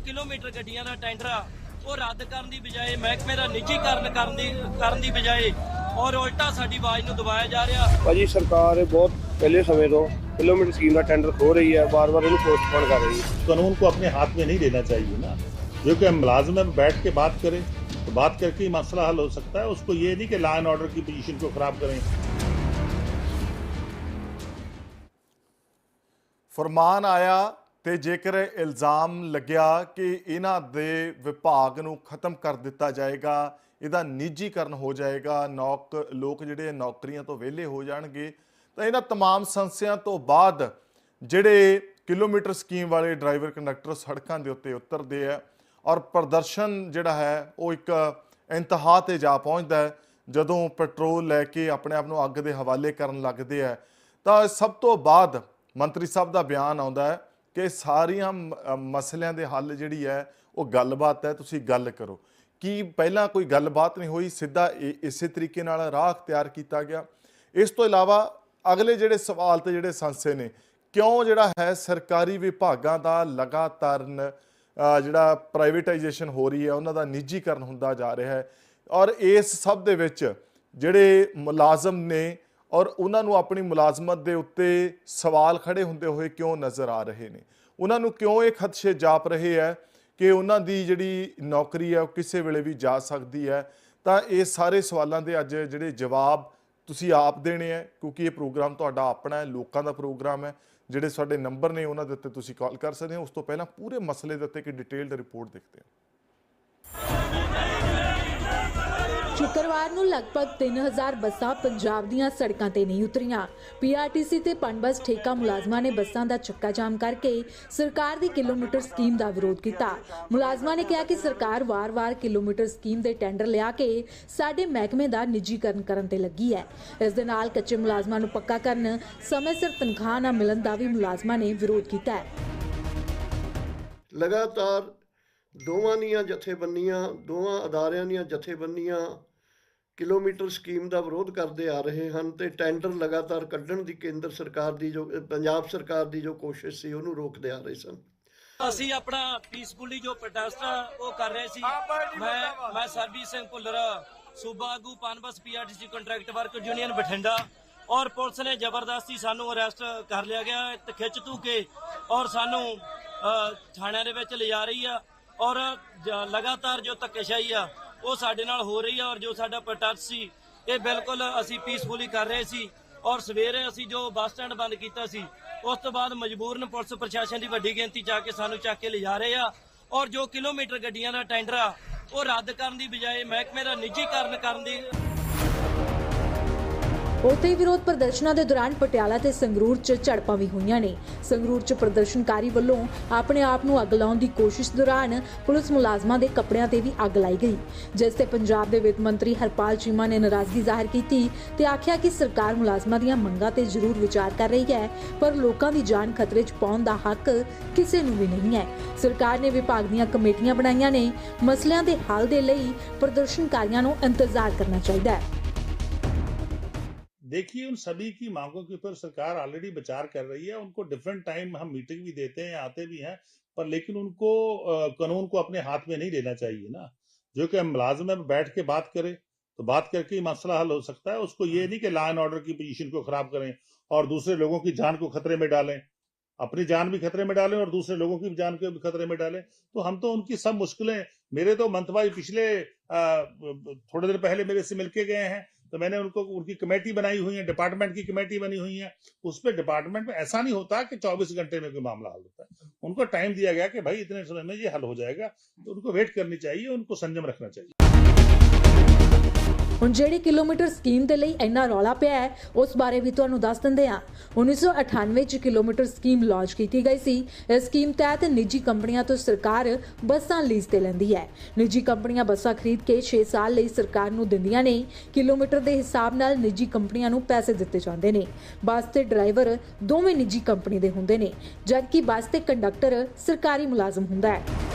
Kilometre ਗੱਡੀਆਂ ਦਾ tender ਆ ਉਹ ਰੱਦ ਕਰਨ ਦੀ ਬਜਾਏ ਮਹਿਕਮੇ ਦਾ ਨਿੱਜੀਕਰਨ ਕਰਨ ਦੀ ਕਰਨ ਦੀ ਬਜਾਏ ਔਰ ਉਲਟਾ ਸਾਡੀ ਆਵਾਜ਼ ਨੂੰ ਦਬਾਇਆ ਜਾ ਰਿਹਾ ਭਾਜੀ ਸਰਕਾਰ ਬਹੁਤ ਪਹਿਲੇ ਸਮੇਂ ਤੋਂ ਕਿਲੋਮੀਟਰ ਸਕੀਮ ਦਾ ਟੈਂਡਰ ਖੋ ਰਹੀ ਹੈ ਬਾਰ-ਬਾਰ ਇਹਨੂੰ ਪੋਸਟਪੋਨ ਕਰ ਰਹੀ ਹੈ कानून को अपने हाथ में नहीं लेना चाहिए ना जो कि हम मुलाजम में बैठ के बात करें तो बात करके ही मसला हल हो सकता है उसको ये नहीं कि लॉ एंड ऑर्डर की पोजीशन को खराब करें ਫਰਮਾਨ ਆਇਆ ਤੇ ਜੇਕਰ ਇਲਜ਼ਾਮ ਲੱਗਿਆ ਕਿ ਇਹਨਾਂ ਦੇ ਵਿਭਾਗ ਨੂੰ ਖਤਮ ਕਰ ਦਿੱਤਾ ਜਾਏਗਾ ਇਹਦਾ ਨਿੱਜੀਕਰਨ ਹੋ ਜਾਏਗਾ ਨੌਕ ਲੋਕ ਜਿਹੜੇ ਨੌਕਰੀਆਂ ਤੋਂ ਵਿਹਲੇ ਹੋ ਜਾਣਗੇ ਤਾਂ ਇਹਨਾਂ तमाम ਸੰਸਿਆਂ ਤੋਂ ਬਾਅਦ ਜਿਹੜੇ ਕਿਲੋਮੀਟਰ ਸਕੀਮ ਵਾਲੇ ਡਰਾਈਵਰ ਕੰਡਕਟਰ ਸੜਕਾਂ ਦੇ ਉੱਤੇ ਉਤਰਦੇ ਆ ਔਰ ਪ੍ਰਦਰਸ਼ਨ ਜਿਹੜਾ ਹੈ ਉਹ ਇੱਕ ਇੰਤਹਾ ਤੇ ਜਾ ਪਹੁੰਚਦਾ ਹੈ ਜਦੋਂ ਪੈਟਰੋਲ ਲੈ ਕੇ ਆਪਣੇ ਆਪ ਨੂੰ ਅੱਗ ਦੇ ਹਵਾਲੇ ਕਰਨ ਲੱਗਦੇ ਆ ਤਾਂ ਸਭ ਤੋਂ ਬਾਅਦ ਮੰਤਰੀ ਸਾਹਿਬ ਦਾ ਬਿਆਨ ਆਉਂਦਾ ਹੈ ਕਿ ਸਾਰੀਆਂ ਮ- ਮਸਲਿਆਂ ਦੇ ਹੱਲ ਜਿਹੜੀ ਹੈ, ਉਹ ਗੱਲਬਾਤ ਹੈ, ਤੁਸੀਂ ਗੱਲ ਕਰੋ। ਕੀ ਪਹਿਲਾਂ ਕੋਈ ਗੱਲਬਾਤ ਨਹੀਂ ਹੋਈ, ਸਿੱਧਾ ਇ- ਇਸੇ ਤਰੀਕੇ ਨਾਲ ਰਾਹ ਤਿਆਰ ਕੀਤਾ ਗਿਆ? ਇਸ ਤੋਂ ਇਲਾਵਾ ਅਗਲੇ ਜਿਹੜੇ ਸਵਾਲ ਤੇ ਜਿਹੜੇ ਸੰਸੇ ਨੇ, ਕਿਉਂ ਜਿਹੜਾ ਹੈ ਸਰਕਾਰੀ ਵਿਭਾਗਾਂ ਦਾ ਲਗਾਤਾਰ ਜਿਹੜਾ ਪ੍ਰਾਈਵੇਟਾਈਜੇਸ਼ਨ ਹੋ ਰਹੀ ਹੈ, ਉਹਨਾਂ ਦਾ ਨਿੱਜੀਕਰਨ ਹੁੰਦਾ ਜਾ ਰਿਹਾ ਹੈ? ਔਰ ਇਸ ਸਭ ਦੇ ਵਿੱਚ ਜਿਹੜੇ ਮੁਲਾਜ਼ਮ ਨੇ ਔਰ ਉਹਨਾਂ ਨੂੰ ਆਪਣੀ ਮੁਲਾਜ਼ਮਤ ਦੇ ਉੱਤੇ ਸਵਾਲ ਖੜੇ ਹੁੰਦੇ ਹੋਏ ਕਿਉਂ ਨਜ਼ਰ ਆ ਰਹੇ ਨੇ? ਉਹਨਾਂ ਨੂੰ ਕਿਉਂ ਇਹ ਖਦਸ਼ੇ ਜਾਪ ਰਹੇ ਹੈ ਕਿ ਉਹਨਾਂ ਦੀ ਜਿਹੜੀ ਨੌਕਰੀ ਹੈ ਉਹ ਕਿਸੇ ਵੇਲੇ ਵੀ ਜਾ ਸਕਦੀ ਹੈ ਤਾਂ ਇਹ ਸਾਰੇ ਸਵਾਲਾਂ ਦੇ ਅੱਜ ਜਿਹੜੇ ਜਵਾਬ ਤੁਸੀਂ ਆਪ ਦੇਣੇ ਹੈ ਕਿਉਂਕਿ ਇਹ ਪ੍ਰੋਗਰਾਮ ਤੁਹਾਡਾ ਆਪਣਾ ਹੈ ਲੋਕਾਂ ਦਾ ਪ੍ਰੋਗਰਾਮ ਹੈ ਜਿਹੜੇ ਸਾਡੇ ਨੰਬਰ ਨੇ ਉਹਨਾਂ ਦੇ ਉੱਤੇ ਤੁਸੀਂ ਕਾਲ ਕਰ ਸਕਦੇ ਹੋ। ਉਸ ਤੋਂ ਪਹਿਲਾਂ ਪੂਰੇ ਮਸਲੇ ਦੇ ਉੱਤੇ ਇੱਕ ਡਿਟੇਲਡ ਰਿਪੋਰਟ ਦੇਖਦੇ ਹਾਂ। ਸ਼ੁੱਕਰਵਾਰ ਨੂੰ ਲਗਭਗ 3000 ਬੱਸਾਂ ਪੰਜਾਬ ਦੀਆਂ ਸੜਕਾਂ ਤੇ ਨਹੀਂ ਉਤਰੀਆਂ। ਪੀਆਰਟੀਸੀ ਤੇ ਪਨਬਸ ਠੇਕਾ ਮੁਲਾਜ਼ਮਾਂ ਨੇ ਬੱਸਾਂ ਦਾ ਚੱਕਾ ਜਾਮ ਕਰਕੇ ਸਰਕਾਰ ਦੀ ਕਿਲੋਮੀਟਰ ਸਕੀਮ ਦਾ ਵਿਰੋਧ ਕੀਤਾ। ਮੁਲਾਜ਼ਮਾਂ ਨੇ ਕਿਹਾ ਕਿ ਸਰਕਾਰ ਵਾਰ-ਵਾਰ ਕਿਲੋਮੀਟਰ ਸਕੀਮ ਦੇ ਟੈਂਡਰ ਲਿਆ ਕੇ ਸਾਡੇ ਮਹਿਕਮੇ ਦਾ ਨਿੱਜੀਕਰਨ ਕਰਨ ਤੇ ਲੱਗੀ ਹੈ। ਇਸ ਦੇ ਨਾਲ ਕੱਚੇ ਮੁਲਾਜ਼ਮਾਂ ਨੂੰ ਪੱਕਾ ਕਰਨ, ਸਮੇਂ ਸਿਰ ਤਨਖਾਹ ਨਾ ਮਿਲਣ ਦਾ ਵੀ ਮੁਲਾਜ਼ਮਾਂ ਨੇ ਵਿਰੋਧ ਕੀਤਾ ਹੈ। ਲਗਾਤਾਰ ਦੋਵਾਂ ਦੀਆਂ ਜਥੇਬੰਦੀਆਂ, ਦੋਵਾਂ ਅਦਾਰਿਆਂ ਦੀਆਂ ਜਥੇਬੰਦੀਆਂ ਕਿਲੋਮੀਟਰ ਸਕੀਮ ਦਾ ਵਿਰੋਧ ਕਰਦੇ ਆ ਰਹੇ ਹਨ ਤੇ ਟੈਂਡਰ ਲਗਾਤਾਰ ਕੱਢਣ ਦੀ ਕੇਂਦਰ ਸਰਕਾਰ ਦੀ ਜੋ ਪੰਜਾਬ ਸਰਕਾਰ ਦੀ ਜੋ ਕੋਸ਼ਿਸ਼ ਸੀ ਉਹਨੂੰ ਰੋਕਦੇ ਆ ਰਹੇ ਸਨ। ਅਸੀਂ ਆਪਣਾ ਪੀਸਫੁਲੀ ਜੋ ਪ੍ਰੋਟੈਸਟ ਆ ਉਹ ਕਰ ਰਹੇ ਸੀ। ਮੈਂ ਮੈਂ ਸਰਬੀਰ ਸਿੰਘ ਭੁੱਲਰ ਸੂਬਾ ਆਗੂ Punbus PRTC contract work union Bathinda ਔਰ ਪੁਲਿਸ ਨੇ ਜ਼ਬਰਦਸਤੀ ਸਾਨੂੰ ਅਰੈਸਟ ਕਰ ਲਿਆ ਗਿਆ ਤੇ ਖਿੱਚ ਧੂ ਕੇ ਔਰ ਸਾਨੂੰ ਥਾਣਿਆਂ ਦੇ ਵਿੱਚ ਲਿਜਾ ਰਹੀ ਆ ਔਰ ਲਗਾਤਾਰ ਜੋ ਧੱਕੇਸ਼ਾਹੀ ਆ ਉਹ ਸਾਡੇ ਨਾਲ ਹੋ ਰਹੀ ਆ ਔਰ ਜੋ ਸਾਡਾ ਪ੍ਰੋਟੈਸਟ ਸੀ, ਇਹ ਬਿਲਕੁਲ ਅਸੀਂ ਪੀਸਫੁਲੀ ਕਰ ਰਹੇ ਸੀ। ਔਰ ਸਵੇਰੇ ਅਸੀਂ ਜੋ ਬੱਸ ਸਟੈਂਡ ਬੰਦ ਕੀਤਾ ਸੀ, ਉਸ ਤੋਂ ਬਾਅਦ ਮਜਬੂਰਨ ਪੁਲਿਸ ਪ੍ਰਸ਼ਾਸਨ ਦੀ ਵੱਡੀ ਗਿਣਤੀ ਚ ਆ ਕੇ ਸਾਨੂੰ ਚੱਕ ਕੇ ਲਿਜਾ ਰਹੇ ਆ। ਔਰ ਜੋ ਕਿਲੋਮੀਟਰ ਗੱਡੀਆਂ ਦਾ ਟੈਂਡਰ ਆ, ਉਹ ਰੱਦ ਕਰਨ ਦੀ ਬਜਾਏ ਮਹਿਕਮੇ ਦਾ ਨਿੱਜੀਕਰਨ ਕਰਨ ਦੀ ਉੱਥੇ ਹੀ ਵਿਰੋਧ ਪ੍ਰਦਰਸ਼ਨਾਂ ਦੇ ਦੌਰਾਨ ਪਟਿਆਲਾ ਤੇ ਸੰਗਰੂਰ 'ਚ ਝੜਪਾਂ ਵੀ ਹੋਈਆਂ ਨੇ। ਸੰਗਰੂਰ 'ਚ ਪ੍ਰਦਰਸ਼ਨਕਾਰੀ ਵੱਲੋਂ ਆਪਣੇ ਆਪ ਨੂੰ ਅੱਗ ਲਾਉਣ ਦੀ ਕੋਸ਼ਿਸ਼ ਦੌਰਾਨ ਪੁਲਿਸ ਮੁਲਾਜ਼ਮਾਂ ਦੇ ਕੱਪੜਿਆਂ ਤੇ ਵੀ ਅੱਗ ਲਾਈ ਗਈ। ਜਿਸ ਤੇ ਪੰਜਾਬ ਦੇ ਵਿੱਤ ਮੰਤਰੀ ਹਰਪਾਲ ਚੀਮਾ ਨੇ ਨਾਰਾਜ਼ਗੀ ਜ਼ਾਹਿਰ ਕੀਤੀ ਤੇ ਆਖਿਆ ਕਿ ਸਰਕਾਰ ਮੁਲਾਜ਼ਮਾਂ ਦੀਆਂ ਮੰਗਾਂ ਤੇ ਜ਼ਰੂਰ ਵਿਚਾਰ ਕਰ ਰਹੀ ਹੈ, ਪਰ ਲੋਕਾਂ ਦੀ ਜਾਨ ਖਤਰੇ 'ਚ ਪਾਉਣ ਦਾ ਹੱਕ ਕਿਸੇ ਨੂੰ ਵੀ ਨਹੀਂ ਹੈ। ਸਰਕਾਰ ਨੇ ਵਿਭਾਗ ਦੀਆਂ ਕਮੇਟੀਆਂ ਬਣਾਈਆਂ ਨੇ। ਮਸਲਿਆਂ ਦੇ ਹੱਲ ਦੇ ਲਈ ਪ੍ਰਦਰਸ਼ਨਕਾਰੀਆਂ ਨੂੰ ਇੰਤਜ਼ਾਰ ਕਰਨਾ ਚਾਹੀਦਾ ਹੈ। देखिए, उन सभी की मांगों के ऊपर सरकार ऑलरेडी विचार कर रही है, उनको डिफरेंट टाइम हम मीटिंग भी देते हैं, आते भी हैं, पर लेकिन उनको कानून को अपने हाथ में नहीं लेना चाहिए ना। जो कि मुलाजम में बैठ के बात करें तो बात करके ही मसला हल हो सकता है। उसको ये नहीं कि लॉ एंड ऑर्डर की पोजीशन को खराब करें और दूसरे लोगों की जान को खतरे में डालें। अपनी जान भी खतरे में डालें और दूसरे लोगों की जान को भी खतरे में डालें। तो हम तो उनकी सब मुश्किलें, मेरे तो मंत भाई पिछले थोड़े देर पहले मेरे से मिलके गए हैं तो मैंने उनको, उनकी कमेटी बनाई हुई है, डिपार्टमेंट की कमेटी बनी हुई है। उस पर डिपार्टमेंट में ऐसा नहीं होता कि 24 घंटे में कोई मामला हल होता है। उनको टाइम दिया गया कि भाई इतने समय में ये हल हो जाएगा तो उनको वेट करनी चाहिए, उनको संयम रखना चाहिए। ਹੁਣ ਜਿਹੜੀ ਕਿਲੋਮੀਟਰ ਸਕੀਮ ਦੇ ਲਈ ਇੰਨਾ ਰੌਲਾ ਪਿਆ ਹੈ, ਉਸ ਬਾਰੇ ਵੀ ਤੁਹਾਨੂੰ ਦੱਸ ਦਿੰਦੇ ਹਾਂ। 1998 ਚ ਕਿਲੋਮੀਟਰ ਸਕੀਮ ਲਾਂਚ ਕੀਤੀ ਗਈ ਸੀ। ਇਸ ਸਕੀਮ ਤਹਿਤ ਨਿੱਜੀ ਕੰਪਨੀਆਂ ਤੋਂ ਸਰਕਾਰ ਬੱਸਾਂ ਲੀਜ਼ ਤੇ ਲੈਂਦੀ ਹੈ। ਨਿੱਜੀ ਕੰਪਨੀਆਂ ਬੱਸਾਂ ਖਰੀਦ ਕੇ 6 ਸਾਲ ਲਈ ਸਰਕਾਰ ਨੂੰ ਦਿੰਦੀਆਂ ਨੇ। ਕਿਲੋਮੀਟਰ ਦੇ ਹਿਸਾਬ ਨਾਲ ਨਿੱਜੀ ਕੰਪਨੀਆਂ ਨੂੰ ਪੈਸੇ ਦਿੱਤੇ ਜਾਂਦੇ ਨੇ। ਬੱਸ ਤੇ ਡਰਾਈਵਰ ਦੋਵੇਂ ਨਿੱਜੀ ਕੰਪਨੀ ਦੇ ਹੁੰਦੇ ਨੇ, ਜਦਕਿ ਬੱਸ ਤੇ ਕੰਡਕਟਰ ਸਰਕਾਰੀ ਮੁਲਾਜ਼ਮ ਹੁੰਦਾ ਹੈ।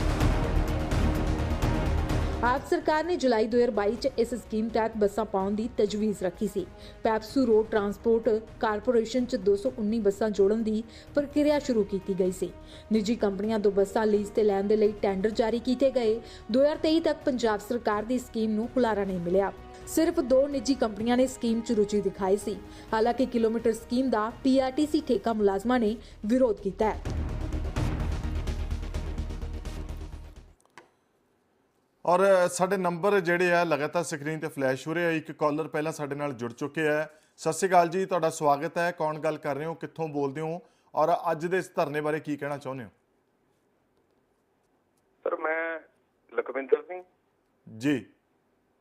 ਆਪ ਸਰਕਾਰ ਨੇ ਜੁਲਾਈ 2022 ਚ ਇਸ ਸਕੀਮ ਤਹਿਤ ਬੱਸਾਂ ਪਾਉਣ ਦੀ ਤਜਵੀਜ਼ ਰੱਖੀ ਸੀ। ਪੈਪਸੂ ਰੋਡ ਟਰਾਂਸਪੋਰਟ ਕਾਰਪੋਰੇਸ਼ਨ ਚ 219 ਬੱਸਾਂ ਜੋੜਨ ਦੀ ਪ੍ਰਕਿਰਿਆ ਸ਼ੁਰੂ ਕੀਤੀ ਗਈ ਸੀ। ਨਿੱਜੀ ਕੰਪਨੀਆਂ ਤੋਂ ਬੱਸਾਂ ਲੀਜ਼ ਤੇ ਲੈਣ ਦੇ ਲਈ ਟੈਂਡਰ ਜਾਰੀ ਕੀਤੇ ਗਏ। 2023 ਤੱਕ ਪੰਜਾਬ ਸਰਕਾਰ ਦੀ ਸਕੀਮ ਨੂੰ ਖੁਲਾਰਾ ਨਹੀਂ ਮਿਲਿਆ। ਸਿਰਫ ਦੋ ਨਿੱਜੀ ਕੰਪਨੀਆਂ ਨੇ ਸਕੀਮ 'ਚ ਰੁਚੀ ਦਿਖਾਈ ਸੀ। ਹਾਲਾਂਕਿ ਕਿਲੋਮੀਟਰ ਸਕੀਮ ਦਾ ਪੀਆਰਟੀਸੀ ਠੇਕਾ ਮੁਲਾਜ਼ਮਾਂ ਨੇ ਵਿਰੋਧ ਕੀਤਾ ਹੈ। ਔਰ ਸਾਡੇ ਨੰਬਰ ਜਿਹੜੇ ਆ ਲਗਾਤਾਰ ਸਕਰੀਨ ਤੇ ਫਲੈਸ਼ ਹੋ ਰਹੇ ਆ। ਇੱਕ ਕਾਲਰ ਪਹਿਲਾਂ ਸਾਡੇ ਨਾਲ ਜੁੜ ਚੁੱਕੇ ਆ। ਸਤਿ ਸ਼੍ਰੀ ਅਕਾਲ ਜੀ ਤੁਹਾਡਾ ਸਵਾਗਤ ਹੈ। ਕੌਣ ਗੱਲ ਕਰ ਰਹੇ ਹੋ? ਕਿੱਥੋਂ ਬੋਲਦੇ ਹੋ? ਔਰ ਅੱਜ ਦੇ ਇਸ ਧਰਨੇ ਬਾਰੇ ਕੀ ਕਹਿਣਾ ਚਾਹੁੰਦੇ ਹੋ? ਸਰ ਮੈਂ ਲਖਵਿੰਦਰ ਸਿੰਘ। ਜੀ।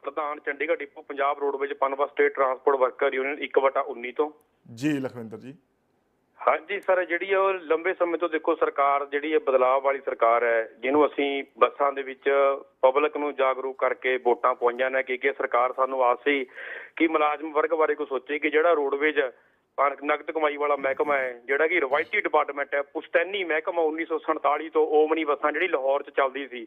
ਪ੍ਰਧਾਨ Chandigarh depot Punjab roadways Punbus state transport worker union 1/19 ਤੋਂ। ਜੀ ਲਖਵਿੰਦਰ ਜੀ। ਹਾਂਜੀ ਸਰ, ਜਿਹੜੀ ਉਹ ਲੰਬੇ ਸਮੇਂ ਤੋਂ ਦੇਖੋ ਸਰਕਾਰ ਜਿਹੜੀ ਹੈ ਬਦਲਾਅ ਵਾਲੀ ਸਰਕਾਰ ਹੈ, ਜਿਹਨੂੰ ਅਸੀਂ ਬੱਸਾਂ ਦੇ ਵਿੱਚ ਪਬਲਿਕ ਨੂੰ ਜਾਗਰੂਕ ਕਰਕੇ ਵੋਟਾਂ ਪਵਾਈਆਂ ਨੇ, ਕਿ ਕਿ ਸਰਕਾਰ ਸਾਨੂੰ ਆਸ ਸੀ ਕਿ ਮੁਲਾਜ਼ਮ ਵਰਗ ਬਾਰੇ ਕੋਈ ਸੋਚੇ ਕਿ ਜਿਹੜਾ ਰੋਡਵੇਜ ਪਰ ਨਗਦ ਕਮਾਈ ਵਾਲਾ ਮਹਿਕਮਾ ਹੈ, ਜਿਹੜਾ ਕਿ ਰਵਾਇਤੀ ਡਿਪਾਰਟਮੈਂਟ ਹੈ, ਪੁਸ਼ਤੈਨੀ ਮਹਿਕਮਾ 1947 ਤੋਂ ਓਮਨੀ ਬੱਸਾਂ ਜਿਹੜੀ ਲਾਹੌਰ 'ਚ ਚੱਲਦੀ ਸੀ,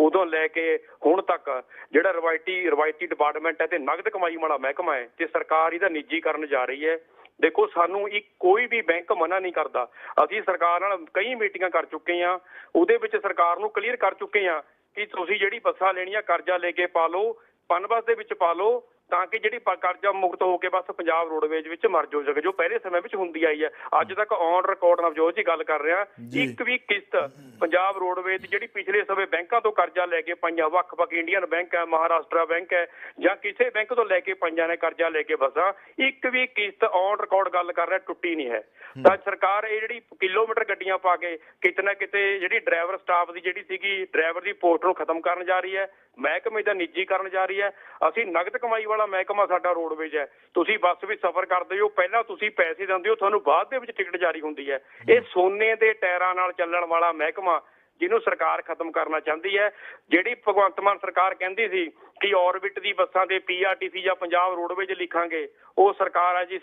ਉਦੋਂ ਲੈ ਕੇ ਹੁਣ ਤੱਕ ਜਿਹੜਾ ਰਵਾਇਤੀ ਰਵਾਇਤੀ ਡਿਪਾਰਟਮੈਂਟ ਹੈ ਤੇ ਨਗਦ ਕਮਾਈ ਵਾਲਾ ਮਹਿਕਮਾ ਹੈ, ਤੇ ਸਰਕਾਰ ਇਹਦਾ ਨਿੱਜੀਕਰਨ ਜਾ ਰਹੀ ਹੈ। ਦੇਖੋ, ਸਾਨੂੰ ਇੱਕ ਕੋਈ ਵੀ ਬੈਂਕ ਮਨਾ ਨਹੀਂ ਕਰਦਾ। ਅਸੀਂ ਸਰਕਾਰ ਨਾਲ ਕਈ ਮੀਟਿੰਗਾਂ ਕਰ ਚੁੱਕੇ ਹਾਂ। ਉਹਦੇ ਵਿੱਚ ਸਰਕਾਰ ਨੂੰ ਕਲੀਅਰ ਕਰ ਚੁੱਕੇ ਹਾਂ ਕਿ ਤੁਸੀਂ ਜਿਹੜੀ ਬੱਸਾਂ ਲੈਣੀਆਂ ਕਰਜ਼ਾ ਲੈ ਕੇ ਪਾ ਲਓ, ਪਨਬਸ ਦੇ ਵਿੱਚ ਪਾ ਲਓ ਤਾਂ ਕਿ ਜਿਹੜੀ ਕਰਜ਼ਾ ਮੁਕਤ ਹੋ ਕੇ ਬਸ ਪੰਜਾਬ ਰੋਡਵੇਜ ਵਿੱਚ ਮਰਜ ਹੋ ਸਕੇ ਜੋ ਪਹਿਲੇ ਸਮੇਂ ਵਿੱਚ ਹੁੰਦੀ ਆਈ ਹੈ। ਅੱਜ ਤੱਕ ਔਨ ਰਿਕਾਰਡ ਨਵਜੋਤ ਜੀ ਗੱਲ ਕਰ ਰਿਹਾ। ਇੱਕ ਵੀ ਕਿਸ਼ਤ ਪੰਜਾਬ ਰੋਡਵੇਜ ਜਿਹੜੀ ਪਿਛਲੇ ਸਮੇਂ ਬੈਂਕਾਂ ਤੋਂ ਕਰਜ਼ਾ ਲੈ ਕੇ ਪਾਈਆਂ ਵੱਖ-ਵੱਖ ਇੰਡੀਅਨ ਬੈਂਕ ਹੈ ਮਹਾਰਾਸ਼ਟਰਾ ਬੈਂਕ ਹੈ ਜਾਂ ਕਿਸੇ ਬੈਂਕ ਤੋਂ ਲੈ ਕੇ ਪਾਈਆਂ ਨੇ ਕਰਜ਼ਾ ਲੈ ਕੇ ਬੱਸਾਂ ਇੱਕ ਵੀ ਕਿਸ਼ਤ ਔਨ ਰਿਕਾਰਡ ਗੱਲ ਕਰ ਰਿਹਾ ਟੁੱਟੀ ਨਹੀਂ ਹੈ। ਤਾਂ ਸਰਕਾਰ ਇਹ ਜਿਹੜੀ ਕਿਲੋਮੀਟਰ ਗੱਡੀਆਂ ਪਾ ਕੇ ਕਿਤੇ ਨਾ ਕਿਤੇ ਜਿਹੜੀ ਡਰਾਈਵਰ ਸਟਾਫ ਦੀ ਜਿਹੜੀ ਸੀਗੀ ਡਰਾਈਵਰ ਦੀ ਪੋਸਟ ਨੂੰ ਖਤਮ ਕਰਨ ਜਾ ਰਹੀ ਹੈ ਮਹਿਕਮੇ ਦਾ ਨਿੱਜੀਕਰਨ ਜਾ ਰਹੀ ਹੈ। ਅਸੀਂ ਨਗਦ ਕਮਾਈ ਵਾਲਾ ਮਹਿਕਮਾ ਸਾਡਾ ਰੋਡਵੇਜ ਹੈ। ਤੁਸੀਂ ਬੱਸ ਵਿੱਚ ਸਫ਼ਰ ਕਰਦੇ ਹੋ ਪਹਿਲਾਂ ਤੁਸੀਂ ਪੈਸੇ ਦਿੰਦੇ ਹੋ ਤੁਹਾਨੂੰ ਬਾਅਦ ਦੇ ਵਿੱਚ ਟਿਕਟ ਜਾਰੀ ਹੁੰਦੀ ਹੈ। ਇਹ ਸੋਨੇ ਦੇ ਟਾਇਰਾਂ ਨਾਲ ਚੱਲਣ ਵਾਲਾ ਮਹਿਕਮਾ ਜਿਹਨੂੰ ਸਰਕਾਰ ਖਤਮ ਕਰਨਾ ਚਾਹੁੰਦੀ ਹੈ ਜਿਹੜੀ ਭਗਵੰਤ ਮਾਨ ਸਰਕਾਰ ਕਹਿੰਦੀ ਸੀ ਕਿ ਔਰਬਿਟ ਦੀ ਬੱਸਾਂ ਤੇ ਪੀਆਰਟੀਸੀ ਜਾਂ ਪੰਜਾਬ ਰੋਡਵੇਜ ਲਿਖਾਂਗੇ ਉਹ ਸਰਕਾਰ ਹੈ ਜਿਸ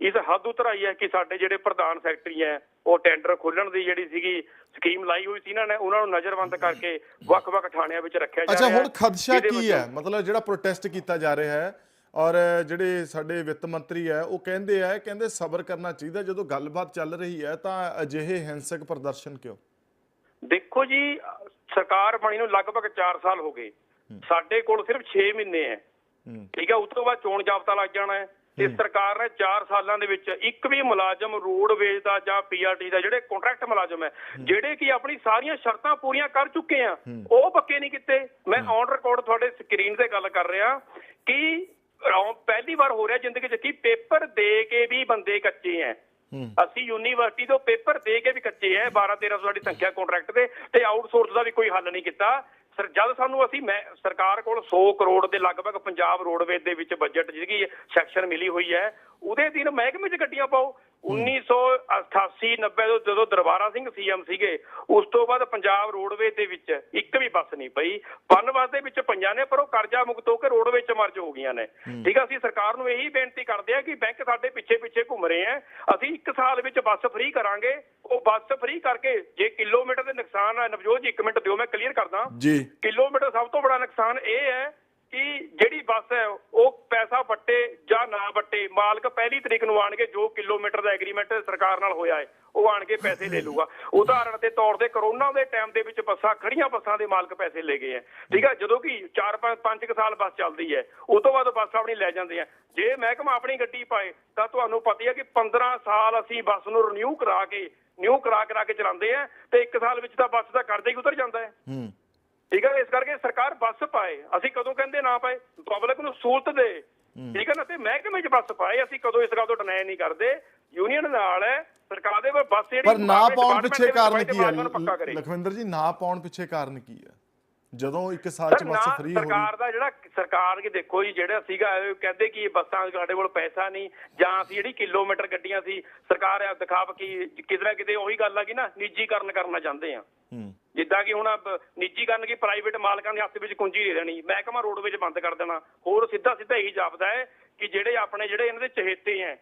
ਇਸ ਹੱਦ ਉਤਰਾਈ ਹੈ ਕਿ ਸਾਡੇ ਜਿਹੜੇ ਪ੍ਰਧਾਨ ਸੈਕਟਰੀ ਹੈ ਉਹ ਟੈਂਡਰ ਖੋਲਣ ਦੀ ਜਿਹੜੀ ਸੀਗੀ ਸਕੀਮ ਲਾਈ ਹੋਈ ਸੀ ਇਹਨਾਂ ਨੇ ਉਹਨਾਂ ਨੂੰ ਨਜ਼ਰਬੰਦ ਕਰਕੇ ਵੱਖ-ਵੱਖ ਥਾਣਿਆਂ ਵਿੱਚ ਰੱਖਿਆ ਜਾ ਅੱਛਾ ਰਿਹਾ ਹੁਣ ਖਦਸ਼ਾ ਕੀ ਹੈ? ਮਤਲਬ ਜਿਹੜਾ ਪ੍ਰੋਟੈਸਟ ਕੀਤਾ ਜਾ ਰਿਹਾ ਹੈ ਔਰ ਜਿਹੜੇ ਸਾਡੇ ਵਿੱਤ ਮੰਤਰੀ ਹੈ ਉਹ ਕਹਿੰਦੇ ਆ ਕਹਿੰਦੇ ਸਬਰ ਕਰਨਾ ਚਾਹੀਦਾ ਜਦੋਂ ਗੱਲਬਾਤ ਚੱਲ ਰਹੀ ਹੈ ਤਾਂ ਅਜਿਹੇ ਹਿੰਸਕ ਪ੍ਰਦਰਸ਼ਨ ਕਿਉਂ? ਦੇਖੋ ਜੀ ਸਰਕਾਰ ਬਣੀ ਨੂੰ ਲਗਭਗ 4 ਸਾਲ ਹੋ ਗਏ। ਸਾਡੇ ਕੋਲ ਸਿਰਫ 6 ਮਹੀਨੇ ਹੈ। ਹੂੰ। ਠੀਕ ਹੈ ਉਸ ਤੋਂ ਬਾਅਦ ਚੋਣ ਜਾਬਤਾ ਲੱਗ ਜਾਣਾ ਹੈ। ਤੇ ਸਰਕਾਰ ਨੇ 4 ਸਾਲਾਂ ਦੇ ਵਿੱਚ ਇੱਕ ਵੀ ਮੁਲਾਜ਼ਮ ਰੋਡਵੇਜ਼ ਦਾ ਜਾਂ ਪੀਆਰਟੀ ਦਾ ਜਿਹੜੇ ਕੰਟਰੈਕਟ ਮੁਲਾਜ਼ਮ ਹੈ ਜਿਹੜੇ ਕਿ ਆਪਣੀ ਸਾਰੀਆਂ ਸ਼ਰਤਾਂ ਪੂਰੀਆਂ ਕਰ ਚੁੱਕੇ ਆ ਉਹ ਪੱਕੇ ਨਹੀਂ ਕੀਤੇ। ਮੈਂ ਔਨ ਰਿਕਾਰਡ ਤੁਹਾਡੇ ਸਕਰੀਨ ਤੇ ਗੱਲ ਕਰ ਰਿਹਾ ਕਿ ਪਹਿਲੀ ਵਾਰ ਹੋ ਰਿਹਾ ਜ਼ਿੰਦਗੀ 'ਚ ਕਿ ਪੇਪਰ ਦੇ ਕੇ ਵੀ ਬੰਦੇ ਕੱਚੇ ਆ ਅਸੀਂ ਯੂਨੀਵਰਸਿਟੀ ਤੋਂ ਪੇਪਰ ਦੇ ਕੇ ਵੀ ਕੱਚੇ ਐ 12 1300 ਸਾਡੀ ਸੰਖਿਆ ਕੰਟਰੈਕਟ ਦੇ ਤੇ ਆਊਟਸੋਰਸ ਦਾ ਵੀ ਕੋਈ ਹੱਲ ਨਹੀਂ ਕੀਤਾ। ਸਰ ਜਦ ਸਾਨੂੰ ਅਸੀਂ ਮੈਂ ਸਰਕਾਰ ਕੋਲ 100 ਕਰੋੜ ਦੇ ਲਗਭਗ ਪੰਜਾਬ ਰੋਡਵੇਜ਼ ਦੇ ਵਿੱਚ ਬਜਟ ਜਿਹੜੀ ਸੈਕਸ਼ਨ ਮਿਲੀ ਹੋਈ ਹੈ ਉਹਦੇ ਦਿਨ ਮਹਿਕਮੇ 'ਚ ਗੱਡੀਆਂ ਪਾਓ। 1988 90 ਤੋਂ ਜਦੋਂ ਦਰਬਾਰਾ ਸਿੰਘ ਸੀਐਮ ਸੀਗੇ ਉਸ ਤੋਂ ਬਾਅਦ ਪੰਜਾਬ ਰੋਡਵੇਜ਼ ਦੇ ਵਿੱਚ ਇੱਕ ਵੀ ਬੱਸ ਨਹੀਂ ਪਈ। ਪਨਬਸ ਦੇ ਵਿੱਚ ਪਈਆਂ ਨੇ ਪਰ ਉਹ ਕਰਜ਼ਾ ਮੁਕਤ ਹੋ ਕੇ ਰੋਡਵੇਜ਼ 'ਚ ਮਰਜ ਹੋ ਗਈਆਂ ਨੇ। ਠੀਕ ਆ ਅਸੀਂ ਸਰਕਾਰ ਨੂੰ ਇਹੀ ਬੇਨਤੀ ਕਰਦੇ ਆ ਕਿ ਬੈਂਕ ਸਾਡੇ ਪਿੱਛੇ ਪਿੱਛੇ ਘੁੰਮ ਰਹੇ ਆ ਅਸੀਂ ਇੱਕ ਸਾਲ ਵਿੱਚ ਬੱਸ ਫ੍ਰੀ ਕਰਾਂਗੇ। ਉਹ ਬੱਸ ਫ੍ਰੀ ਕਰਕੇ ਜੇ ਕਿਲੋਮੀਟਰ ਦੇ ਨੁਕਸਾਨ ਹੈ ਨਵਜੋਤ ਜੀ ਇੱਕ ਮਿੰਟ ਦਿਓ ਮੈਂ ਕਲੀਅਰ ਕਰਦਾ। ਜੀ। ਕਿਲੋਮੀਟਰ ਸਭ ਤੋਂ ਬੜਾ ਨੁਕਸਾਨ ਇਹ ਹੈ ਕਿ ਜਿਹੜੀ ਬੱਸ ਹੈ ਉਹ ਪੈਸਾ ਵੱਟੇ ਜਾਂ ਨਾ ਵੱਟੇ ਮਾਲਕ ਪਹਿਲੀ ਤਰੀਕ ਨੂੰ ਆਣਗੇ ਜੋ ਕਿਲੋਮੀਟਰ ਦਾ ਐਗਰੀਮੈਂਟ ਸਰਕਾਰ ਨਾਲ ਹੋਇਆ ਹੈ ਉਹ ਆਣ ਕੇ ਪੈਸੇ ਲੈ ਲੂਗਾ। ਉਦਾਹਰਣ ਦੇ ਤੌਰ ਤੇ ਕਰੋਨਾ ਦੇ ਟਾਈਮ ਦੇ ਵਿੱਚ ਬੱਸਾਂ ਖੜੀਆਂ ਬੱਸਾਂ ਦੇ ਮਾਲਕ ਪੈਸੇ ਲੈ ਗਏ ਆ ਠੀਕ ਹੈ ਜਦੋਂ ਕਿ 4 5 ਕੁ ਸਾਲ ਬੱਸ ਚੱਲਦੀ ਹੈ ਉਸ ਤੋਂ ਬਾਅਦ ਬੱਸ ਆਪਣੀ ਲੈ ਜਾਂਦੇ ਆ ਜੇ ਮਹਿਕਮਾ ਆਪਣੀ ਗੱਡੀ ਪਾਏ ਤਾਂ ਤੁਹਾਨੂੰ ਪਤਾ ਹੀ ਹੈ ਕਿ 15 ਸਾਲ ਅਸੀਂ ਬੱਸ ਨੂੰ ਰੀਨਿਊ ਕਰਾ ਕੇ ਨਿਊ ਕਰਾ ਕਰਾ ਕੇ ਚਲਾਉਂਦੇ ਆ ਤੇ ਇੱਕ ਸਾਲ ਵਿੱਚ ਤਾਂ ਬੱਸ ਦਾ ਕਰਜ਼ਾ ਹੀ ਉਤਰ ਜਾਂਦਾ ਹੈ। ਹੂੰ। ਠੀਕ ਹੈ ਇਸ ਕਰਕੇ ਸਰਕਾਰ ਬੱਸ ਪਾਏ। ਅਸੀਂ ਕਦੋਂ ਕਹਿੰਦੇ ਨਾ ਪਾਏ? ਪਬਲਿਕ ਨੂੰ ਸਹੂਲਤ ਦੇ। ਠੀਕ ਹੈ ਨਾ ਤੇ ਮਹਿਕਮੇ 'ਚ ਬੱਸ ਪਾਏ। ਅਸੀਂ ਕਦੋਂ ਇਸ ਗੱਲ ਤੋਂ ਡਿਨਾਈ ਨਹੀਂ ਕਰਦੇ। ਯੂਨੀਅਨ ਨਾਲ ਹੈ ਸਰਕਾਰ ਦੇ ਬੱਸ ਜਿਹੜੀ ਪਰ ਨਾ ਪਾਉਣ ਪਿੱਛੇ ਕਾਰਨ ਕੀ ਹੈ? ਲਖਵਿੰਦਰ ਜੀ ਨਾ ਪਾਉਣ ਪਿੱਛੇ ਕਾਰਨ ਕੀ ਹੈ? ਜਦੋਂ ਇੱਕ ਸਾਲ ਚ ਬੱਸ ਫ੍ਰੀ ਹੋ ਸਰਕਾਰ ਦਾ ਜਿਹੜਾ ਸਰਕਾਰ ਕੀ ਦੇਖੋ ਜੀ ਜਿਹੜਾ ਸੀਗਾ ਕਹਿੰਦੇ ਕਿ ਬੱਸਾਂ ਸਾਡੇ ਕੋਲ ਪੈਸਾ ਨਹੀਂ ਜਾਂ ਅਸੀਂ ਜਿਹੜੀ ਕਿਲੋਮੀਟਰ ਗੱਡੀਆਂ ਸੀ ਸਰਕਾਰ ਆ ਦਿਖਾਵ ਕੀ ਕਿਤੇ ਨਾ ਕਿਤੇ ਉਹੀ ਗੱਲ ਆ ਕਿ ਨਾ ਨਿੱਜੀਕਰਨ ਕਰਨਾ ਚਾਹੁੰਦੇ ਆ। ਜਿੱਦਾਂ ਕਿ ਹੁਣ ਨਿੱਜੀਕਰਨ ਕੀ ਪ੍ਰਾਈਵੇਟ ਮਾਲਕਾਂ ਦੇ ਹੱਥ ਵਿੱਚ ਕੁੰਜੀ ਦੇ ਦੇਣੀ ਮਹਿਕਮਾ ਰੋਡਵੇਜ ਬੰਦ ਕਰ ਦੇਣਾ। ਹੋਰ ਸਿੱਧਾ ਸਿੱਧਾ ਇਹੀ ਜਾਪਦਾ ਹੈ ਕਿ ਜਿਹੜੇ ਆਪਣੇ ਜਿਹੜੇ ਇਹਨਾਂ ਦੇ ਚਹੇਤੇ ਹੈ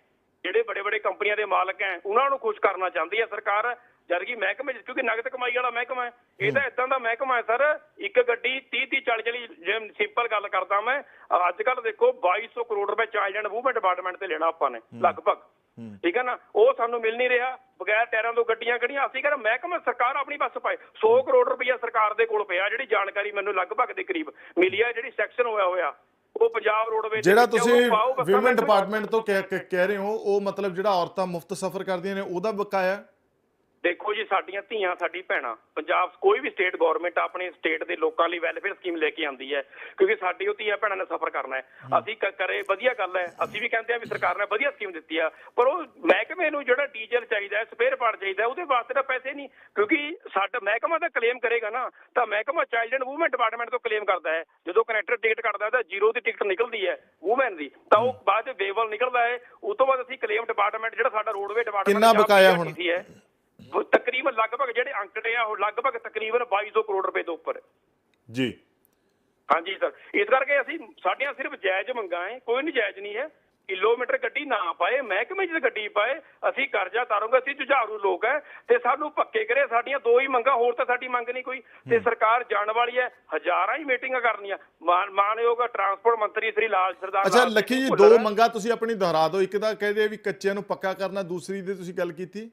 ਜਿਹੜੇ ਵੱਡੇ ਵੱਡੇ ਕੰਪਨੀਆਂ ਦੇ ਮਾਲਕ ਹੈ ਉਹਨਾਂ ਨੂੰ ਖੁਸ਼ ਕਰਨਾ ਚਾਹੁੰਦੀ ਹੈ ਸਰਕਾਰ। ਜਦ ਕਿ ਮਹਿਕਮੇ ਕਿਉਂਕਿ ਨਗਦ ਕਮਾਈ ਵਾਲਾ ਮਹਿਕਮਾ ਹੈ। ਇਹ ਤਾਂ ਇਦਾਂ ਦਾ ਮਹਿਕਮਾ ਹੈ ਸਰ। ਇੱਕ ਗੱਡੀ 30 30 40 40 ਜੇ ਸਿੰਪਲ ਗੱਲ ਕਰਦਾ ਮੈਂ ਅੱਜ ਕੱਲ ਦੇਖੋ 2200 ਕਰੋੜ ਰੁਪਏ ਚਾਈਲਡ ਐਂਡ ਮੂਵਮੈਂਟ ਡਿਪਾਰਟਮੈਂਟ ਤੇ ਲੈਣਾ ਆਪਾਂ ਨੇ ਲਗਭਗ। ਠੀਕ ਹੈ ਨਾ? ਉਹ ਸਾਨੂੰ ਮਿਲ ਨਹੀਂ ਰਿਹਾ ਬਗੈਰ ਟਾਇਰਾਂ ਤੋਂ ਗੱਡੀਆਂ ਖੜੀਆਂ ਅਸੀਂ ਕਹਿੰਦੇ ਮਹਿਕਮਾ ਸਰਕਾਰ ਆਪਣੀ ਬੱਸ ਪਾਏ। 100 ਕਰੋੜ ਰੁਪਇਆ ਸਰਕਾਰ ਦੇ ਕੋਲ ਪਿਆ ਜਿਹੜੀ ਜਾਣਕਾਰੀ ਮੈਨੂੰ ਲਗਭਗ ਦੇ ਕਰੀਬ ਮਿਲੀ ਹੈ ਜਿਹੜੀ ਸੈਕਸ਼ਨ ਹੋਇਆ ਹੋਇਆ। ਉਹ ਪੰਜਾਬ ਰੋਡਵੇਜ਼ ਜਿਹੜਾ ਤੁਸੀਂ ਵਿਮਨ ਡਿਪਾਰਟਮੈਂਟ ਤੋਂ ਕਹਿ ਰਹੇ ਹੋ ਉਹ ਮਤਲਬ ਜਿਹੜਾ ਔਰਤਾਂ ਮੁਫਤ ਸਫ਼ਰ ਕਰਦੀਆਂ ਨੇ ਉਹਦਾ ਬਕਾਇਆ? ਦੇਖੋ ਜੀ ਸਾਡੀਆਂ ਧੀਆਂ ਸਾਡੀ ਭੈਣਾਂ ਪੰਜਾਬ ਕੋਈ ਵੀ ਸਟੇਟ ਗਵਰਨਮੈਂਟ ਆਪਣੇ ਸਟੇਟ ਦੇ ਲੋਕਾਂ ਲਈ ਵੈਲਫੇਅਰ ਸਕੀਮ ਲੈ ਕੇ ਆਉਂਦੀ ਹੈ ਕਿਉਂਕਿ ਸਾਡੀ ਉਹ ਧੀਆਂ ਭੈਣਾਂ ਨੇ ਸਫਰ ਕਰਨਾ ਹੈ। ਅਸੀਂ ਕਰੇ ਵਧੀਆ ਗੱਲ ਹੈ ਅਸੀਂ ਵੀ ਕਹਿੰਦੇ ਆ ਵੀ ਸਰਕਾਰ ਨੇ ਵਧੀਆ ਸਕੀਮ ਦਿੱਤੀ ਆ ਪਰ ਉਹ ਮਹਿਕਮੇ ਨੂੰ ਜਿਹੜਾ ਡੀਜ਼ਲ ਚਾਹੀਦਾ ਹੈ ਸਪੇਅਰ ਪਾਰਟ ਚਾਹੀਦਾ ਉਹਦੇ ਵਾਸਤੇ ਤਾਂ ਪੈਸੇ ਨਹੀਂ ਕਿਉਂਕਿ ਸਾਡਾ ਮਹਿਕਮਾ ਤਾਂ ਕਲੇਮ ਕਰੇਗਾ ਨਾ ਤਾਂ ਮਹਿਕਮਾ ਚਾਈਲਡ ਐਂਡ ਵੂਮਨ ਡਿਪਾਰਟਮੈਂਟ ਤੋਂ ਕਲੇਮ ਕਰਦਾ ਹੈ। ਜਦੋਂ ਕਨੈਕਟਰ ਟਿਕਟ ਕੱਟਦਾ ਤਾਂ ਜ਼ੀਰੋ ਦੀ ਟਿਕਟ ਨਿਕਲਦੀ ਹੈ ਵੂਮਨ ਦੀ ਤਾਂ ਉਹ ਬਾਅਦ ਵੇਵਲ ਨਿਕਲਦਾ ਹੈ ਉਸ ਤੋਂ ਬਾਅਦ ਅਸੀਂ ਕਲੇਮ ਡਿਪਾਰਟਮੈਂਟ ਜਿਹੜਾ ਸਾਡਾ ਰੋਡਵੇ ਡਿਪਾਰਟਮੈਂਟ ਕਿੰਨਾ ਬਕਾਇਆ ਹੁਣ? ਤਕਰੀਬਨ ਲਗਭਗ ਜਿਹੜੇ ਅੰਕੜੇ ਆ ਉਹ ਲਗਭਗ ਤਕਰੀਬਨ 2200 ਕਰੋੜ ਰੁਪਏ ਦੇ ਉੱਪਰ। ਜੀ। ਹਾਂਜੀ ਸਰ। ਇਸ ਕਰਕੇ ਅਸੀਂ ਸਾਡੀਆਂ ਸਿਰਫ ਜਾਇਜ਼ ਮੰਗਾਂ ਹੈ ਕੋਈ ਨਹੀਂ ਜਾਇਜ਼ ਨਹੀਂ ਹੈ। ਕਿਲੋਮੀਟਰ ਗੱਡੀ ਨਾ ਪਾਏ ਮਹਿਕਮੇ 'ਚ ਗੱਡੀ ਪਾਏ ਅਸੀਂ ਕਰਜ਼ਾ ਤਾਰੋਗੇ ਅਸੀਂ ਜੁਝਾਰੂ ਲੋਕ ਹੈ ਤੇ ਸਾਨੂੰ ਪੱਕੇ ਕਰੇ ਸਾਡੀਆਂ ਦੋ ਹੀ ਮੰਗਾਂ ਹੋਰ ਤਾਂ ਸਾਡੀ ਮੰਗ ਨਹੀਂ ਕੋਈ। ਤੇ ਸਰਕਾਰ ਜਾਣ ਵਾਲੀ ਹੈ ਹਜ਼ਾਰਾਂ ਹੀ ਮੀਟਿੰਗਾਂ ਕਰਨੀਆਂ। ਮਾਨ- ਮਾਨਯੋਗ ਟਰਾਂਸਪੋਰਟ ਮੰਤਰੀ ਸ੍ਰੀ ਲਾਲ ਸਰਦਾਰ ਅੱਛਾ ਲੱਖੀ ਜੀ ਦੋ। ਮੰਗਾਂ ਤੁਸੀਂ ਆਪਣੀ ਦੁਹਰਾ ਦਿਓ। ਇੱਕ ਤਾਂ ਕਹਦੇ ਵੀ ਕੱਚਿਆਂ ਨੂੰ ਪੱਕਾ ਕਰਨਾ ਦੂਸਰੀ ਦੇ ਤੁਸੀਂ ਗੱਲ ਕੀਤੀ।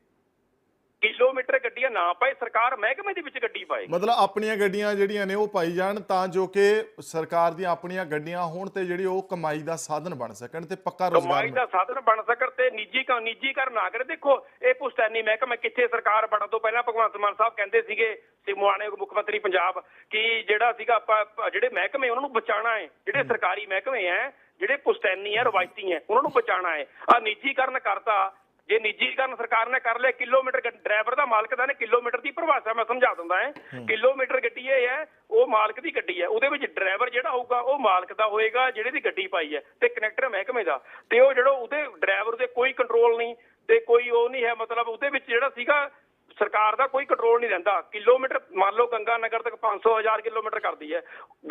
ਕਿਲੋਮੀਟਰ ਗੱਡੀਆਂ ਨਾ ਪਾਏ ਸਰਕਾਰ ਮਹਿਕਮੇ ਦੇ ਵਿੱਚ ਗੱਡੀ ਪਾਏ। ਮਤਲਬ ਆਪਣੀਆਂ ਗੱਡੀਆਂ ਜਿਹੜੀਆਂ ਨੇ ਉਹ ਪਾਈ ਜਾਣ ਤਾਂ ਜੋ ਕਿ ਸਰਕਾਰ ਦੀਆਂ ਆਪਣੀਆਂ ਗੱਡੀਆਂ ਹੋਣ ਤੇ ਜਿਹੜੀ ਉਹ ਕਮਾਈ ਦਾ ਸਾਧਨ ਬਣ ਸਕਣ ਤੇ ਪੱਕਾ ਰੋਜ਼ਗਾਰ ਕਮਾਈ ਦਾ ਸਾਧਨ ਬਣ ਸਕਣ ਤੇ ਨਿੱਜੀ ਕ ਨਿੱਜੀ ਕਰ ਨਾ ਕਰੇ ਦੇਖੋ ਇਹ ਪੁਸਤੈਨੀ ਮਹਿਕਮਾ ਕਿੱਥੇ ਸਰਕਾਰ ਬਣਨ ਤੋਂ ਪਹਿਲਾਂ ਭਗਵੰਤ ਮਾਨ ਸਾਹਿਬ ਕਹਿੰਦੇ ਸੀਗੇ ਸਿਮਵਾਣੇ ਮੁੱਖ ਮੰਤਰੀ ਪੰਜਾਬ ਕਿ ਜਿਹੜਾ ਸੀਗਾ ਆਪਾਂ ਆਪਾਂ ਜਿਹੜੇ ਮਹਿਕਮੇ ਉਹਨਾਂ ਨੂੰ ਬਚਾਉਣਾ ਹੈ ਜਿਹੜੇ ਸਰਕਾਰੀ ਮਹਿਕਮੇ ਹੈ ਜਿਹੜੇ ਪੁਸਤੈਨੀ ਹੈ ਰਵਾਇਤੀ ਹੈ ਉਹਨਾਂ ਨੂੰ ਬਚਾਉਣਾ ਹੈ। ਆ ਨਿੱਜੀਕਰਨ ਕਰਤਾ ਜੇ ਨਿੱਜੀਕਰਨ ਸਰਕਾਰ ਨੇ ਕਰ ਲਿਆ ਕਿਲੋਮੀਟਰ ਡਰਾਈਵਰ ਦਾ ਮਾਲਕ ਦਾ ਨੇ ਕਿਲੋਮੀਟਰ ਦੀ ਪਰਿਭਾਸ਼ਾ ਮੈਂ ਸਮਝਾ ਦਿੰਦਾ ਹੈ। ਕਿਲੋਮੀਟਰ ਗੱਡੀ ਇਹ ਹੈ ਉਹ ਮਾਲਕ ਦੀ ਗੱਡੀ ਹੈ। ਉਹਦੇ ਵਿੱਚ ਡਰਾਈਵਰ ਜਿਹੜਾ ਹੋਊਗਾ ਉਹ ਮਾਲਕ ਦਾ ਹੋਏਗਾ ਜਿਹੜੇ ਦੀ ਗੱਡੀ ਪਾਈ ਹੈ ਤੇ ਕਨੈਕਟਰ ਮਹਿਕਮੇ ਦਾ। ਤੇ ਉਹ ਜਿਹੜਾ ਉਹਦੇ ਡਰਾਈਵਰ ਦੇ ਕੋਈ ਕੰਟਰੋਲ ਨਹੀਂ ਤੇ ਕੋਈ ਉਹ ਨਹੀਂ ਹੈ ਮਤਲਬ ਉਹਦੇ ਵਿੱਚ ਜਿਹੜਾ ਸੀਗਾ ਸਰਕਾਰ ਦਾ ਕੋਈ ਕੰਟਰੋਲ ਨਹੀਂ ਰਹਿੰਦਾ। ਕਿਲੋਮੀਟਰ ਮੰਨ ਲਓ ਗੰਗਾ ਨਗਰ ਤੱਕ 500 ਹਜ਼ਾਰ ਕਿਲੋਮੀਟਰ ਕਰਦੀ ਹੈ।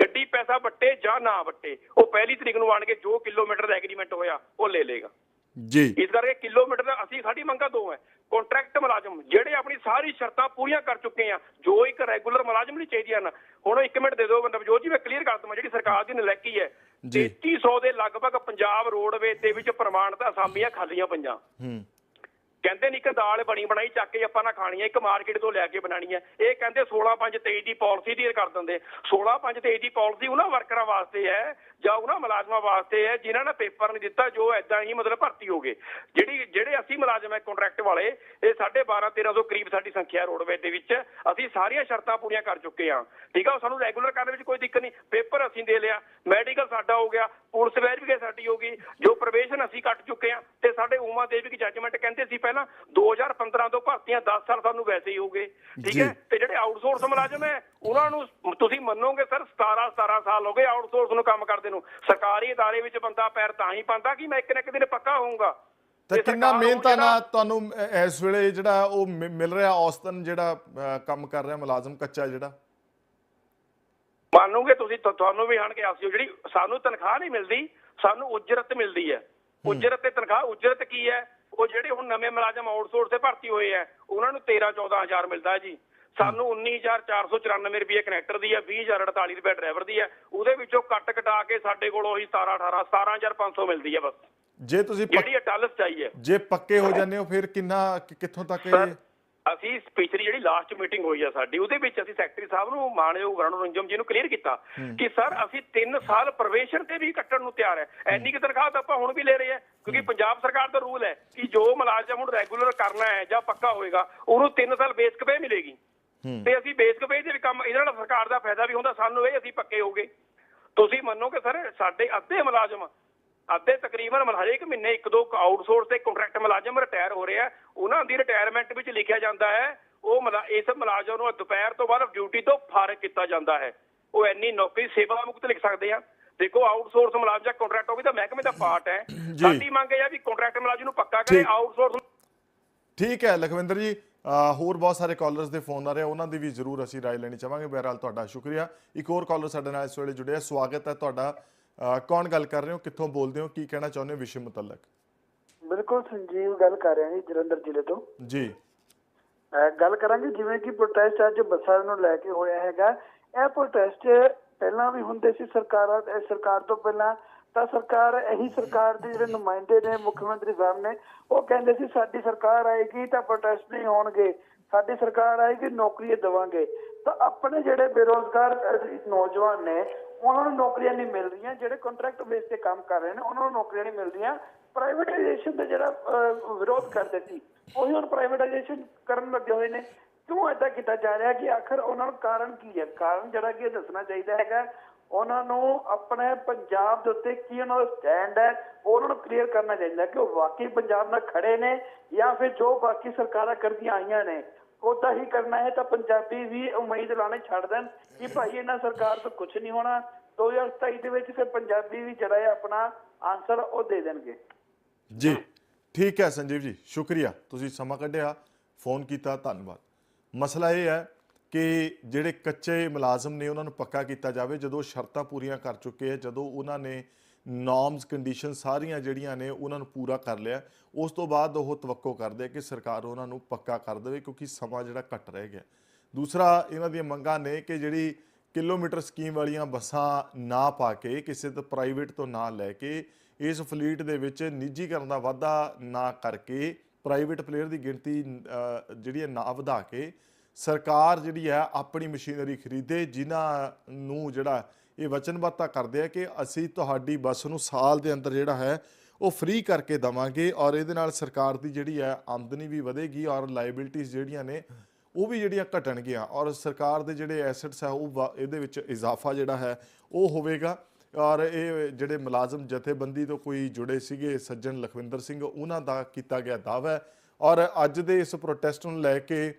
ਗੱਡੀ ਪੈਸਾ ਵੱਟੇ ਜਾਂ ਨਾ ਵੱਟੇ ਉਹ ਪਹਿਲੀ ਤਰੀਕ ਨੂੰ ਆਣ ਕੇ ਜੋ ਕਿਲੋਮੀਟਰ ਦਾ ਐਗਰੀਮੈਂਟ ਹੋਇਆ ਉਹ ਲੈ ਲੇਗਾ ਜੀ। ਇਸ ਕਰਕੇ ਕਿਲੋਮੀਟਰ ਦਾ ਅਸੀਂ ਸਾਡੀ ਮੰਗਾਂ ਦੋ ਹੈ। ਕੰਟਰੈਕਟ ਮੁਲਾਜ਼ਮ ਜਿਹੜੇ ਆਪਣੀ ਸਾਰੀ ਸ਼ਰਤਾਂ ਪੂਰੀਆਂ ਕਰ ਚੁੱਕੇ ਆ ਜੋ ਇੱਕ ਰੈਗੂਲਰ ਮੁਲਾਜ਼ਮ ਨਹੀਂ ਚਾਹੀਦੀਆਂ ਨਾ ਹੁਣ ਇੱਕ ਮਿੰਟ ਦੇ ਦਿਓ ਨਵਜੋਤ ਜੀ ਮੈਂ ਕਲੀਅਰ ਕਰ ਦਵਾਂ ਜਿਹੜੀ ਸਰਕਾਰ ਦੀ ਨਲੈਕੀ ਹੈ। ਜੀ। 3300 ਦੇ ਲਗਭਗ ਪੰਜਾਬ ਰੋਡਵੇਜ਼ ਦੇ ਵਿੱਚ ਪ੍ਰਮਾਣਿਤ ਅਸਾਮੀਆਂ ਖਾਲੀਆਂ ਪਈਆਂ। ਹੂੰ। ਕਹਿੰਦੇ ਨਹੀਂ ਕਿ ਦਾਲ ਬਣੀ ਬਣਾਈ, ਚੱਕ ਕੇ ਆਪਾਂ ਨਾ ਖਾਣੀ ਹੈ, ਇੱਕ ਮਾਰਕੀਟ ਤੋਂ ਲੈ ਕੇ ਬਣਾਣੀ ਹੈ। ਇਹ ਕਹਿੰਦੇ 16 5 23 ਦੀ ਪਾਲਿਸੀ ਦੀ ਕਰ ਦਿੰਦੇ। 16 5 23 ਦੀ ਪਾਲਿਸੀ ਉਹਨਾਂ ਵਰਕਰਾਂ ਵਾਸਤੇ ਹੈ, ਜਾਂ ਉਹਨਾਂ ਮੁਲਾਜ਼ਮਾਂ ਵਾਸਤੇ ਹੈ, ਜਿਨ੍ਹਾਂ ਨੇ ਪੇਪਰ ਨਹੀਂ ਦਿੱਤਾ, ਜੋ ਐਦਾਂ ਹੀ ਮਤਲਬ ਭਰਤੀ ਹੋ ਗਏ। ਜਿਹੜੀ, ਜਿਹੜੇ ਅਸੀਂ ਮੁਲਾਜ਼ਮ ਹੈ ਕੰਟਰੈਕਟ ਵਾਲੇ, ਇਹ 12.5 1300 ਕਰੀਬ ਸਾਡੀ ਸੰਖਿਆ ਰੋਡਵੇਜ਼ ਦੇ ਵਿੱਚ ਅਸੀਂ ਸਾਰੀਆਂ ਸ਼ਰਤਾਂ ਪੂਰੀਆਂ ਕਰ ਚੁੱਕੇ ਹਾਂ। ਠੀਕ ਆ ਸਾਨੂੰ ਰੈਗੂਲਰ ਕਰਨ ਵਿੱਚ ਕੋਈ ਦਿੱਕਤ ਨਹੀਂ। ਪੇਪਰ ਅਸੀਂ ਦੇ ਲਿਆ ਮੈਡੀਕਲ ਸਾਡਾ ਹੋ ਗਿਆ, ਪੁਲਿਸ ਵੈਰੀਫਿਕੇਸ਼ਨ ਸਾਡੀ ਹੋ ਗਈ। ਜੋ ਪ੍ਰਵੇਸ਼ਨ ਅਸੀਂ ਕੱਟ ਚੁੱਕੇ ਹਾਂ, ਤੇ ਸਾਡੇ ਉਮਾ ਦੇਵੀ ਜੱਜਮੈਂਟ ਕਹਿੰਦੇ ਸੀ, ਪਹਿਲਾਂ 2015 ਤੋਂ ਭਰਤੀਆਂ 10 ਸਾਲ ਸਾਨੂੰ ਵੈਸੇ ਹੀ ਹੋ ਗਏ ਠੀਕ। ਹੈ? ਤੇ ਜਿਹੜੇ ਆਊਟਸੋਰਸ ਮੁਲਾਜ਼ਮ ਹੈ ਉਹਨਾਂ ਨੂੰ ਤੁਸੀਂ ਮੰਨੋਗੇ ਸਰ 17 17 ਸਾਲ ਹੋ ਗਏ ਆਊਟਸੋਰਸ ਨੂੰ ਕੰਮ ਕਰਦੇ ਨੂੰ। ਸਰਕਾਰੀ ਅਦਾਰੇ ਵਿੱਚ ਬੰਦਾ ਪੈਰ ਤਾਂ ਹੀ ਪਾਉਂਦਾ ਕਿ ਮੈਂ ਇੱਕ ਨਾ ਇੱਕ ਦਿਨ ਪੱਕਾ ਹੋਊਂਗਾ? ਤਾਂ ਕਿੰਨਾ ਮਿਹਨਤਾਂ ਨਾਲ ਤੁਹਾਨੂੰ ਇਸ ਵੇਲੇ ਜਿਹੜਾ ਉਹ ਮਿਲ ਰਿਹਾ ਔਸਤਨ ਜਿਹੜਾ ਕੰਮ ਕਰ ਰਿਹਾ ਮੁਲਾਜ਼ਮ ਕੱਚਾ ਜਿਹੜਾ? ਮੰਨੋਗੇ ਤੁਸੀਂ ਤੁਹਾਨੂੰ ਵੀ ਹਣ ਕੇ ਆਸਿਓ ਜਿਹੜੀ ਸਾਨੂੰ ਤਨਖਾਹ ਨਹੀਂ ਮਿਲਦੀ ਸਾਨੂੰ ਉਜਰਤ ਮਿਲਦੀ ਹੈ। ਉਜਰਤ ਤੇ ਤਨਖਾਹ ਉਜਰਤ ਕੀ ਹੈ? ਉਹ ਜਿਹੜੇ ਹੁਣ ਨਵੇਂ ਮੁਲਾਜ਼ਮ ਆਊਟਸੋਰਸ ਤੇ ਭਰਤੀ ਹੋਏ ਆ ਉਹਨਾਂ ਨੂੰ 13 14000 ਮਿਲਦਾ ਹੈ ਜੀ। ਸਾਨੂੰ 19494 ਰੁਪਏ ਕਨੈਕਟਰ ਦੀ ਹੈ 20048 ਰੁਪਏ ਡਰਾਈਵਰ ਦੀ ਹੈ ਉਹਦੇ ਵਿੱਚੋਂ ਕੱਟ ਕਟਾ ਕੇ ਸਾਡੇ ਕੋਲ ਉਹੀ 17 18 17500 ਮਿਲਦੀ ਹੈ ਬਸ। ਜੇ ਤੁਸੀਂ ਜਿਹੜੀ ਅਟਲਸ ਚਾਹੀਏ ਜੇ ਪੱਕੇ ਹੋ ਜਾਂਦੇ ਹੋ ਫਿਰ ਕਿੰਨਾ ਕਿੱਥੋਂ ਤੱਕ ਇਹ ਅਸੀਂ ਪਿਛਲੀ ਜਿਹੜੀ ਲਾਸਟ ਮੀਟਿੰਗ ਹੋਈ ਆ ਸਾਡੀ ਉਹਦੇ ਵਿੱਚ ਅਸੀਂ ਸੈਕਟਰੀ ਸਾਹਿਬ ਨੂੰ ਮਾਨਯੋਗ ਵਰਣ ਰੰਜਮ ਜੀ ਨੂੰ ਕਲੀਅਰ ਕੀਤਾ ਕਿ ਸਰ ਅਸੀਂ 3 ਸਾਲ ਪ੍ਰਵੇਸ਼ਨ ਤੇ ਵੀ ਕੱਟਣ ਨੂੰ ਤਿਆਰ ਹੈ। ਐਨੀ ਕਿ ਤਨਖਾਹ ਤਾਂ ਆਪਾਂ ਹੁਣ ਵੀ ਲੈ ਰਹੇ ਹਾਂ ਕਿਉਂਕਿ ਪੰਜਾਬ ਸਰਕਾਰ ਦਾ ਰੂਲ ਹੈ ਕਿ ਜੋ ਮੁਲਾਜ਼ਮ ਹੁਣ ਰੈਗੂਲਰ ਕਰਨਾ ਹੈ ਜਾਂ ਪੱਕਾ ਹੋਏਗਾ ਉਹਨੂੰ 3 ਸਾਲ ਬੇਸਿਕ ਪੇ ਮਿਲੇਗੀ। ਤੇ ਅਸੀਂ ਬੇਸਿਕ ਪੇ ਦੇ ਕੰਮ ਇਹਦੇ ਨਾਲ ਸਰਕਾਰ ਦਾ ਫਾਇਦਾ ਵੀ ਹੁੰਦਾ ਸਾਨੂੰ ਇਹ ਅਸੀਂ ਪੱਕੇ ਹੋ ਗਏ। ਤੁਸੀਂ ਮੰਨੋਗੇ ਸਰ ਸਾਡੇ ਅੱਧੇ ਮੁਲਾਜ਼ਮ ਅੱਧੇ ਤਕਰੀਬਨ ਹਰੇਕ ਮਹੀਨੇ ਇੱਕ ਦੋ ਆਊਟਸੋਰਸ ਤੇ ਕੰਟਰੈਕਟ ਮੁਲਾਜ਼ਮ ਰਿਟਾਇਰ ਹੋ ਰਹੇ ਆ। ਉਹਨਾਂ ਦੀ ਰਿਟਾਇਰਮੈਂਟ ਵਿੱਚ ਲਿਖਿਆ ਜਾਂਦਾ ਹੈ ਉਹ ਇਸ ਮੁਲਾਜ਼ਮ ਨੂੰ ਦੁਪਹਿਰ ਤੋਂ ਬਾਅਦ ਡਿਊਟੀ ਤੋਂ ਫਾਰਗ ਕੀਤਾ ਜਾਂਦਾ ਹੈ। ਉਹ ਇੰਨੀ ਨੌਕਰੀ ਸੇਵਾ ਮੁਕਤ ਲਿਖ ਸਕਦੇ ਆ। ਦੇਖੋ ਆਊਟਸੋਰਸ ਮੁਲਾਜ਼ਮ ਜਾਂ ਕੰਟਰੈਕਟ ਉਹ ਵੀ ਤਾਂ ਮਹਿਕਮੇ ਦਾ ਪਾਰਟ ਹੈ। ਸਾਡੀ ਮੰਗ ਇਹ ਆ ਵੀ ਕੰਟਰੈਕਟ ਮੁਲਾਜ਼ਮ ਨੂੰ ਪੱਕਾ ਕਰੇ। ਆਊਟਸੋਰਸ ਠੀਕ ਹੈ ਲਖਵਿੰਦਰ ਜੀ। ਹੋਰ ਬਹੁਤ ਸਾਰੇ ਕਾਲਰਸ ਦੇ ਫੋਨ ਆ ਰਹੇ ਉਹਨਾਂ ਦੀ ਵੀ ਜ਼ਰੂਰ ਅਸੀਂ ਰਾਏ ਲੈਣੀ ਚਾਹਾਂਗੇ। ਬਹਰਹਾਲ ਤੁਹਾਡਾ ਸ਼ੁਕਰੀਆ। ਇੱਕ ਹੋਰ ਕਾਲਰ ਸਾਡੇ ਨਾਲ ਇਸ ਵੇਲੇ ਜੁੜਿਆ ਸਵਾਗਤ ਹੈ ਤੁਹਾਡਾ। ਕੌਣ ਗੱਲ ਕਰ ਰਹੇ ਹੋ? ਕਿੱਥੋਂ ਬੋਲਦੇ ਹੋ? ਕੀ ਕਹਿਣਾ ਚਾਹੁੰਦੇ ਹੋ ਵਿਸ਼ੇ ਮੁਤਲਕ? ਬਿਲਕੁਲ ਸੰਜੀਵ ਗੱਲ ਕਰ ਰਿਹਾ ਜੀ ਜਲੰਧਰ ਜ਼ਿਲ੍ਹੇ ਤੋਂ। ਜੀ। ਗੱਲ ਕਰਾਂਗੇ ਜਿਵੇਂ ਕਿ ਪ੍ਰੋਟੈਸਟ ਅੱਜ ਬੱਸਾਂ ਨੂੰ ਲੈ ਕੇ ਹੋਇਆ ਹੈਗਾ। ਇਹ ਪ੍ਰੋਟੈਸਟ ਪਹਿਲਾਂ ਵੀ ਹੁੰਦੇ ਸੀ ਸਰਕਾਰਾਂ ਸਰਕਾਰ ਤੋਂ ਪਹਿਲਾਂ। ਤਾਂ ਸਰਕਾਰ ਇਹੀ ਸਰਕਾਰ ਦੇ ਜਿਹੜੇ ਨੁਮਾਇੰਦੇ ਨੇ ਮੁੱਖ ਮੰਤਰੀ ਸਾਹਿਬ ਨੇ ਉਹ ਕਹਿੰਦੇ ਸੀ ਸਾਡੀ ਸਰਕਾਰ ਆਏਗੀ ਤਾਂ ਪ੍ਰੋਟੈਸਟ ਨਹੀਂ ਹੋਣਗੇ। ਸਾਡੀ ਸਰਕਾਰ ਆਏਗੀ ਨੌਕਰੀਆਂ ਦੇਵਾਂਗੇ। ਤਾਂ ਆਪਣੇ ਜਿਹੜੇ ਬੇਰੋਜ਼ਗਾਰ ਨੌਜਵਾਨ ਨੇ ਉਹਨਾਂ ਨੂੰ ਨੌਕਰੀਆਂ ਨਹੀਂ ਮਿਲ ਰਹੀਆਂ ਜਿਹੜੇ ਕੰਟਰੈਕਟ ਬੇਸ ਤੇ ਕੰਮ ਕਰ ਰਹੇ ਨੇ, ਉਹਨਾਂ ਨੂੰ ਨੌਕਰੀਆਂ ਨਹੀਂ ਮਿਲ ਰਹੀਆਂ ਪ੍ਰਾਈਵੇਟਾਈਜੇਸ਼ਨ ਦਾ ਜਿਹੜਾ ਵਿਰੋਧ ਕਰਦੇ ਸੀ, ਉਹੀ ਹੁਣ ਪ੍ਰਾਈਵੇਟਾਈਜੇਸ਼ਨ ਕਰਨ ਲੱਗੇ ਹੋਏ ਨੇ। ਕਿਉਂ ਏਦਾਂ ਕੀਤਾ ਜਾ ਰਿਹਾ ਕਿ ਆਖਰ ਉਹਨਾਂ ਨੂੰ ਕਾਰਨ ਕੀ ਹੈ? ਕਾਰਨ ਜਿਹੜਾ ਕਿ ਦੱਸਣਾ ਚਾਹੀਦਾ ਹੈਗਾ, ਉਹਨਾਂ ਨੂੰ ਆਪਣੇ ਪੰਜਾਬ ਦੇ ਉੱਤੇ ਕੀ ਉਹਨਾਂ ਦਾ ਸਟੈਂਡ ਹੈ, ਉਹਨਾਂ ਨੂੰ ਕਲੀਅਰ ਕਰਨਾ ਚਾਹੀਦਾ ਕਿ ਉਹ ਵਾਕਈ ਪੰਜਾਬ ਨਾਲ ਖੜੇ ਨੇ ਜਾਂ ਫਿਰ ਜੋ ਬਾਕੀ ਸਰਕਾਰਾਂ ਕਰਦੀਆਂ ਆਈਆਂ ਨੇ। ਉਦਾਂ ਹੀ ਕਰਨਾ ਹੈ ਤਾਂ ਪੰਜਾਬੀ ਵੀ ਉਮੀਦ ਲਾਣੇ ਛੱਡ ਦੇਣ ਕਿ ਭਾਈ ਇਹਨਾਂ ਸਰਕਾਰ ਤੋਂ ਕੁਝ ਨਹੀਂ ਹੋਣਾ। 2027 ਦੇ ਵਿੱਚ ਫਿਰ ਪੰਜਾਬੀ ਵੀ ਜਿਹੜਾ ਹੈ ਆਪਣਾ ਆਨਸਰ ਉਹ ਦੇ ਦੇਣਗੇ। ਜੀ, ਠੀਕ ਹੈ ਸੰਜੀਵ ਜੀ, ਸ਼ੁਕਰੀਆ। ਤੁਸੀਂ ਸਮਾਂ ਕੱਢਿਆ, ਫੋਨ ਕੀਤਾ, ਧੰਨਵਾਦ। ਮਸਲਾ ਇਹ ਹੈ ਕਿ ਜਿਹੜੇ ਕੱਚੇ ਮੁਲਾਜ਼ਮ ਨੇ ਉਹਨਾਂ ਨੂੰ ਪੱਕਾ ਕੀਤਾ ਜਾਵੇ, ਜਦੋਂ ਸ਼ਰਤਾਂ ਪੂਰੀਆਂ ਕਰ ਚੁੱਕੇ ਆ ਜਦੋਂ ਉਹਨਾਂ ਨੇ ਨਾਰਮਸ ਕੰਡੀਸ਼ਨ ਸਾਰੀਆਂ ਜਿਹੜੀਆਂ ਨੇ ਉਹਨਾਂ ਨੂੰ ਪੂਰਾ ਕਰ ਲਿਆ। ਉਸ ਤੋਂ ਬਾਅਦ ਉਹ ਤਵੱਕੋ ਕਰਦੇ ਕਿ ਸਰਕਾਰ ਉਹਨਾਂ ਨੂੰ ਪੱਕਾ ਕਰ ਦੇਵੇ ਕਿਉਂਕਿ ਸਮਾਂ ਜਿਹੜਾ ਘੱਟ ਰਹਿ ਗਿਆ। ਦੂਸਰਾ, ਇਹਨਾਂ ਦੀਆਂ ਮੰਗਾਂ ਨੇ ਕਿ ਜਿਹੜੀ ਕਿਲੋਮੀਟਰ ਸਕੀਮ ਵਾਲੀਆਂ ਬੱਸਾਂ ਨਾ ਪਾ ਕੇ, ਕਿਸੇ ਤੋਂ ਪ੍ਰਾਈਵੇਟ ਤੋਂ ਨਾ ਲੈ ਕੇ, ਇਸ ਫਲੀਟ ਦੇ ਵਿੱਚ ਨਿੱਜੀਕਰਨ ਦਾ ਵਾਧਾ ਨਾ ਕਰਕੇ ਪ੍ਰਾਈਵੇਟ ਪਲੇਅਰ ਦੀ ਗਿਣਤੀ ਜਿਹੜੀ ਹੈ ਨਾ ਵਧਾ ਕੇ, ਸਰਕਾਰ ਜਿਹੜੀ ਹੈ ਆਪਣੀ ਮਸ਼ੀਨਰੀ ਖਰੀਦੇ, ਜਿਨ੍ਹਾਂ ਨੂੰ ਜਿਹੜਾ ਇਹ ਵਚਨਬੱਧਤਾ ਕਰਦੇ ਆ ਕਿ ਅਸੀਂ ਤੁਹਾਡੀ ਬੱਸ ਨੂੰ ਸਾਲ ਦੇ ਅੰਦਰ ਜਿਹੜਾ ਹੈ, ਉਹ ਫ੍ਰੀ ਕਰਕੇ ਦਵਾਂਗੇ ਔਰ ਇਹਦੇ ਨਾਲ ਸਰਕਾਰ ਦੀ ਜਿਹੜੀ ਹੈ ਆਮਦਨੀ ਵੀ ਵਧੇਗੀ ਔਰ ਲਾਇਬਿਲਟੀਆਂ ਜਿਹੜੀਆਂ ਨੇ, ਉਹ ਵੀ ਜਿਹੜੀਆਂ ਘਟਣਗੀਆਂ ਔਰ ਸਰਕਾਰ ਦੇ ਜਿਹੜੇ ਐਸੈਟਸ ਹੈ ਉਹ ਵਾ- ਇਹਦੇ ਵਿੱਚ ਇਜ਼ਾਫਾ ਜਿਹੜਾ ਹੈ, ਉਹ ਹੋਵੇਗਾ ਔਰ ਇਹ ਜਿਹੜੇ ਮੁਲਾਜ਼ਮ ਜਥੇਬੰਦੀ ਤੋਂ ਕੋਈ ਜੁੜੇ ਸੀਗੇ, ਸੱਜਣ ਲਖਵਿੰਦਰ ਸਿੰਘ, ਉਹਨਾਂ ਦਾ ਕੀਤਾ ਗਿਆ ਦਾਅਵਾ ਔਰ ਅੱਜ ਦੇ ਇਸ ਪ੍ਰੋਟੈਸਟ ਨੂੰ ਲੈ ਕੇ